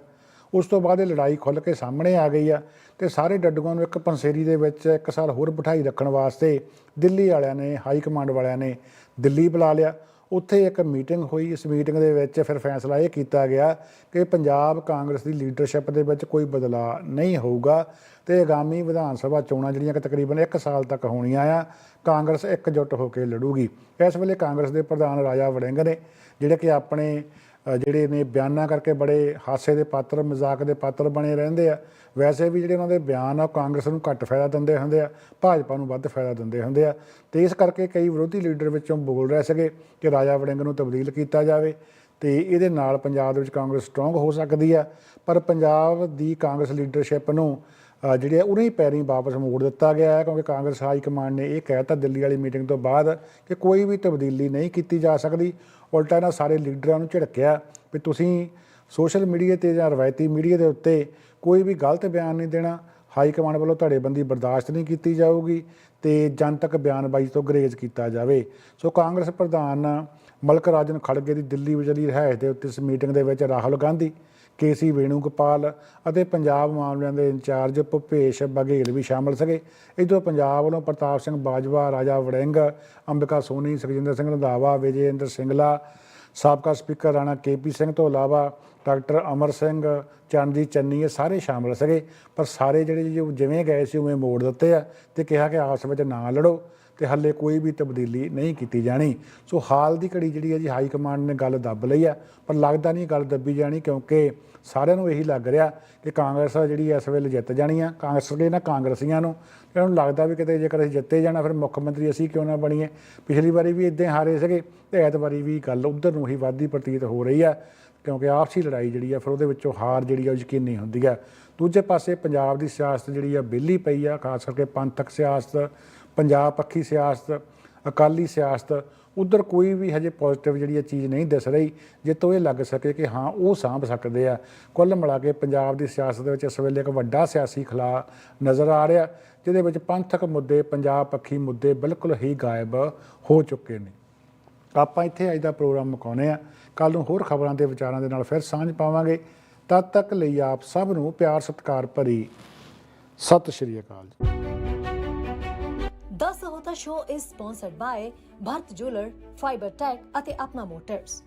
ਉਸ ਤੋਂ ਬਾਅਦ ਇਹ ਲੜਾਈ ਖੁੱਲ੍ਹ ਕੇ ਸਾਹਮਣੇ ਆ ਗਈ ਆ ਤੇ ਸਾਰੇ ਡੱਡੂਆਂ ਨੂੰ ਇੱਕ ਪੰਸੇਰੀ ਦੇ ਵਿੱਚ ਇੱਕ ਸਾਲ ਹੋਰ ਬਿਠਾਈ ਰੱਖਣ ਵਾਸਤੇ ਦਿੱਲੀ ਵਾਲਿਆਂ ਨੇ, ਹਾਈ ਕਮਾਂਡ ਵਾਲਿਆਂ ਨੇ ਦਿੱਲੀ ਬੁਲਾ ਲਿਆ। ਉੱਥੇ ਇੱਕ ਮੀਟਿੰਗ ਹੋਈ। ਇਸ ਮੀਟਿੰਗ ਦੇ ਵਿੱਚ ਫਿਰ ਫੈਸਲਾ ਇਹ ਕੀਤਾ ਗਿਆ ਕਿ ਪੰਜਾਬ ਕਾਂਗਰਸ ਦੀ ਲੀਡਰਸ਼ਿਪ ਦੇ ਵਿੱਚ ਕੋਈ ਬਦਲਾਅ ਨਹੀਂ ਹੋਊਗਾ ਤੇ ਆਗਾਮੀ ਵਿਧਾਨ ਸਭਾ ਚੋਣਾਂ ਜਿਹੜੀਆਂ ਕਿ ਤਕਰੀਬਨ 1 ਸਾਲ ਤੱਕ ਹੋਣੀਆਂ ਆ, ਕਾਂਗਰਸ ਇਕਜੁੱਟ ਹੋ ਕੇ ਲੜੂਗੀ। ਇਸ ਵੇਲੇ ਕਾਂਗਰਸ ਦੇ ਪ੍ਰਧਾਨ ਰਾਜਾ ਵੜਿੰਗ ਨੇ, ਜਿਹੜੇ ਕਿ ਆਪਣੇ ਜਿਹੜੇ ਨੇ ਬਿਆਨਾਂ ਕਰਕੇ ਬੜੇ ਹਾਸੇ ਦੇ ਪਾਤਰ, ਮਜ਼ਾਕ ਦੇ ਪਾਤਰ ਬਣੇ ਰਹਿੰਦੇ ਆ। ਵੈਸੇ ਵੀ ਜਿਹੜੇ ਉਹਨਾਂ ਦੇ ਬਿਆਨ ਆ, ਉਹ ਕਾਂਗਰਸ ਨੂੰ ਘੱਟ ਫਾਇਦਾ ਦਿੰਦੇ ਹੁੰਦੇ ਆ, ਭਾਜਪਾ ਨੂੰ ਵੱਧ ਫਾਇਦਾ ਦਿੰਦੇ ਹੁੰਦੇ ਆ। ਤੇ ਇਸ ਕਰਕੇ ਕਈ ਵਿਰੋਧੀ ਲੀਡਰ ਵਿੱਚੋਂ ਬੋਲ ਰਹੇ ਸੀਗੇ ਕਿ ਰਾਜਾ ਵੜਿੰਗ ਨੂੰ ਤਬਦੀਲ ਕੀਤਾ ਜਾਵੇ ਤੇ ਇਹਦੇ ਨਾਲ ਪੰਜਾਬ ਦੇ ਵਿੱਚ ਕਾਂਗਰਸ ਸਟਰੋਂਗ ਹੋ ਸਕਦੀ ਆ। ਪਰ ਪੰਜਾਬ ਦੀ ਕਾਂਗਰਸ ਲੀਡਰਸ਼ਿਪ ਨੂੰ ਜਿਹੜੇ ਆ ਉਹਨੇ ਹੀ ਪੈਰੀਂ ਵਾਪਸ ਮੋੜ ਦਿੱਤਾ ਗਿਆ ਹੈ, ਕਿਉਂਕਿ ਕਾਂਗਰਸ ਹਾਈ ਕਮਾਂਡ ਨੇ ਇਹ ਕਹਿਤਾ ਦਿੱਲੀ ਵਾਲੀ ਮੀਟਿੰਗ ਤੋਂ ਬਾਅਦ ਕਿ ਕੋਈ ਵੀ ਤਬਦੀਲੀ ਨਹੀਂ ਕੀਤੀ ਜਾ ਸਕਦੀ। ਉਲਟਾ ਇਹਨਾਂ ਸਾਰੇ ਲੀਡਰਾਂ ਨੂੰ ਝਿੜਕਿਆ ਵੀ ਤੁਸੀਂ ਸੋਸ਼ਲ ਮੀਡੀਆ ਤੇ ਜਾਂ ਰਵਾਇਤੀ ਮੀਡੀਆ ਦੇ ਉੱਤੇ ਕੋਈ ਵੀ ਗਲਤ ਬਿਆਨ ਨਹੀਂ ਦੇਣਾ। ਹਾਈ ਕਮਾਂਡ ਵੱਲੋਂ ਧੜੇਬੰਦੀ ਬਰਦਾਸ਼ਤ ਨਹੀਂ ਕੀਤੀ ਜਾਊਗੀ ਤੇ ਜਨਤਕ ਬਿਆਨਬਾਜ਼ੀ ਤੋਂ ਗਰੇਜ਼ ਕੀਤਾ ਜਾਵੇ। ਸੋ ਕਾਂਗਰਸ ਪ੍ਰਧਾਨ ਮਲਕ ਰਾਜਨ ਖੜਗੇ ਦੀ ਦਿੱਲੀ ਵਿਚਲੀ ਰਿਹਾਇਸ਼ ਦੇ ਉੱਤੇ ਇਸ ਮੀਟਿੰਗ ਦੇ ਵਿੱਚ ਰਾਹੁਲ ਗਾਂਧੀ ਕੇਸੀ ਵੇਣੂਗੋਪਾਲ ਅਤੇ ਪੰਜਾਬ ਮਾਮਲਿਆਂ ਦੇ ਇੰਚਾਰਜ ਭੁਪੇਸ਼ ਬਘੇਲ ਵੀ ਸ਼ਾਮਲ ਸੀਗੇ। ਇਧਰੋਂ ਪੰਜਾਬ ਵੱਲੋਂ ਪ੍ਰਤਾਪ ਸਿੰਘ ਬਾਜਵਾ, ਰਾਜਾ ਵੜਿੰਗ, ਅੰਬਿਕਾ ਸੋਨੀ, ਸੁਖਜਿੰਦਰ ਸਿੰਘ ਰੰਧਾਵਾ ਵਿਜੇਂਦਰ ਸਿੰਗਲਾ, ਸਾਬਕਾ ਸਪੀਕਰ ਰਾਣਾ ਕੇਪੀ ਸਿੰਘ ਤੋਂ ਇਲਾਵਾ ਡਾਕਟਰ ਅਮਰ ਸਿੰਘ ਚੰਦੀ ਚੰਨੀ ਇਹ ਸਾਰੇ ਸ਼ਾਮਲ ਸੀਗੇ। ਪਰ ਸਾਰੇ ਜਿਹੜੇ ਜੀ ਜਿਵੇਂ ਗਏ ਸੀ ਉਵੇਂ ਮੋੜ ਦਿੱਤੇ ਆ ਤੇ ਕਿਹਾ ਕਿ ਆਪਸ ਵਿੱਚ ਨਾ ਲੜੋ। ਤੇ ਹੱਲੇ ਕੋਈ ਵੀ ਤਬਦੀਲੀ ਨਹੀਂ ਕੀਤੀ ਜਾਣੀ। ਸੋ ਹਾਲ ਦੀ ਘੜੀ ਜਿਹੜੀ ਹੈ ਜੀ, ਹਾਈ ਕਮਾਂਡ ਨੇ ਗੱਲ ਦੱਬ ਲਈ ਆ ਪਰ ਲੱਗਦਾ ਨਹੀਂ ਗੱਲ ਦੱਬੀ ਜਾਣੀ ਕਿਉਂਕਿ ਸਾਰਿਆਂ ਨੂੰ ਇਹੀ ਲੱਗ ਰਿਹਾ ਕਿ ਕਾਂਗਰਸ ਆ ਜਿਹੜੀ ਇਸ ਵੇਲੇ ਜਿੱਤ ਜਾਣੀ ਆ। ਕਾਂਗਰਸ ਦੇ ਨਾ ਕਾਂਗਰਸੀਆਂ ਨੂੰ ਇਹਨਾਂ ਨੂੰ ਲੱਗਦਾ ਵੀ ਕਿਤੇ ਜੇਕਰ ਅਸੀਂ ਜਿੱਤੇ ਜਾਣਾ, ਫਿਰ ਮੁੱਖ ਮੰਤਰੀ ਅਸੀਂ ਕਿਉਂ ਨਾ ਬਣੀਏ? ਪਿਛਲੀ ਵਾਰੀ ਵੀ ਇਦਾਂ ਹਾਰੇ ਸੀਗੇ, ਤੇ ਐਤਵਾਰੀ ਵੀ ਗੱਲ ਉਧਰ ਨੂੰ ਹੀ ਵਾਧੀ ਪ੍ਰਤੀਤ ਹੋ ਰਹੀ ਆ, ਕਿਉਂਕਿ ਆਪਸੀ ਲੜਾਈ ਜਿਹੜੀ ਆ, ਫਿਰ ਉਹਦੇ ਵਿੱਚੋਂ ਹਾਰ ਜਿਹੜੀ ਆ, ਉਹ ਯਕੀਨੀ ਹੁੰਦੀ ਆ। ਦੂਜੇ ਪਾਸੇ ਪੰਜਾਬ ਦੀ ਸਿਆਸਤ ਜਿਹੜੀ ਆ, ਵਿਹਲੀ ਪਈ ਆ, ਖਾਸ ਕਰਕੇ ਪੰਥਕ ਸਿਆਸਤ ਪੰਜਾਬ ਪੱਖੀ ਸਿਆਸਤ, ਅਕਾਲੀ ਸਿਆਸਤ, ਉਧਰ ਕੋਈ ਵੀ ਹਜੇ ਪੋਜ਼ਿਟਿਵ ਜਿਹੜੀ ਇਹ ਚੀਜ਼ ਨਹੀਂ ਦਿਸ ਰਹੀ ਜਿੱਤੋਂ ਇਹ ਲੱਗ ਸਕੇ ਕਿ ਹਾਂ, ਉਹ ਸਾਂਭ ਸਕਦੇ ਆ। ਕੁੱਲ ਮਿਲਾ ਕੇ ਪੰਜਾਬ ਦੀ ਸਿਆਸਤ ਦੇ ਵਿੱਚ ਇਸ ਵੇਲੇ ਇੱਕ ਵੱਡਾ ਸਿਆਸੀ ਖਲਾ ਨਜ਼ਰ ਆ ਰਿਹਾ, ਜਿਹਦੇ ਵਿੱਚ ਪੰਥਕ ਮੁੱਦੇ, ਪੰਜਾਬ ਪੱਖੀ ਮੁੱਦੇ ਬਿਲਕੁਲ ਹੀ ਗਾਇਬ ਹੋ ਚੁੱਕੇ ਨੇ। ਆਪਾਂ ਇੱਥੇ ਅੱਜ ਦਾ ਪ੍ਰੋਗਰਾਮ ਮੁਕਾਉਨੇ ਆ। ਕੱਲ ਨੂੰ ਹੋਰ ਖਬਰਾਂ ਦੇ ਵਿਚਾਰਾਂ ਦੇ ਨਾਲ ਫਿਰ ਸਾਂਝ ਪਾਵਾਂਗੇ। ਤਦ ਤੱਕ ਲਈ ਆਪ ਸਭ ਨੂੰ ਪਿਆਰ, ਸਤਿਕਾਰ ਭਰੀ ਸਤਿ ਸ਼੍ਰੀ ਅਕਾਲ ਜੀ। ਦਸ ਹੋਤਾ show is sponsored by Bharat jeweller fibre tech ਅਤੇ ਆਪਣਾ ਮੋਟਰਸ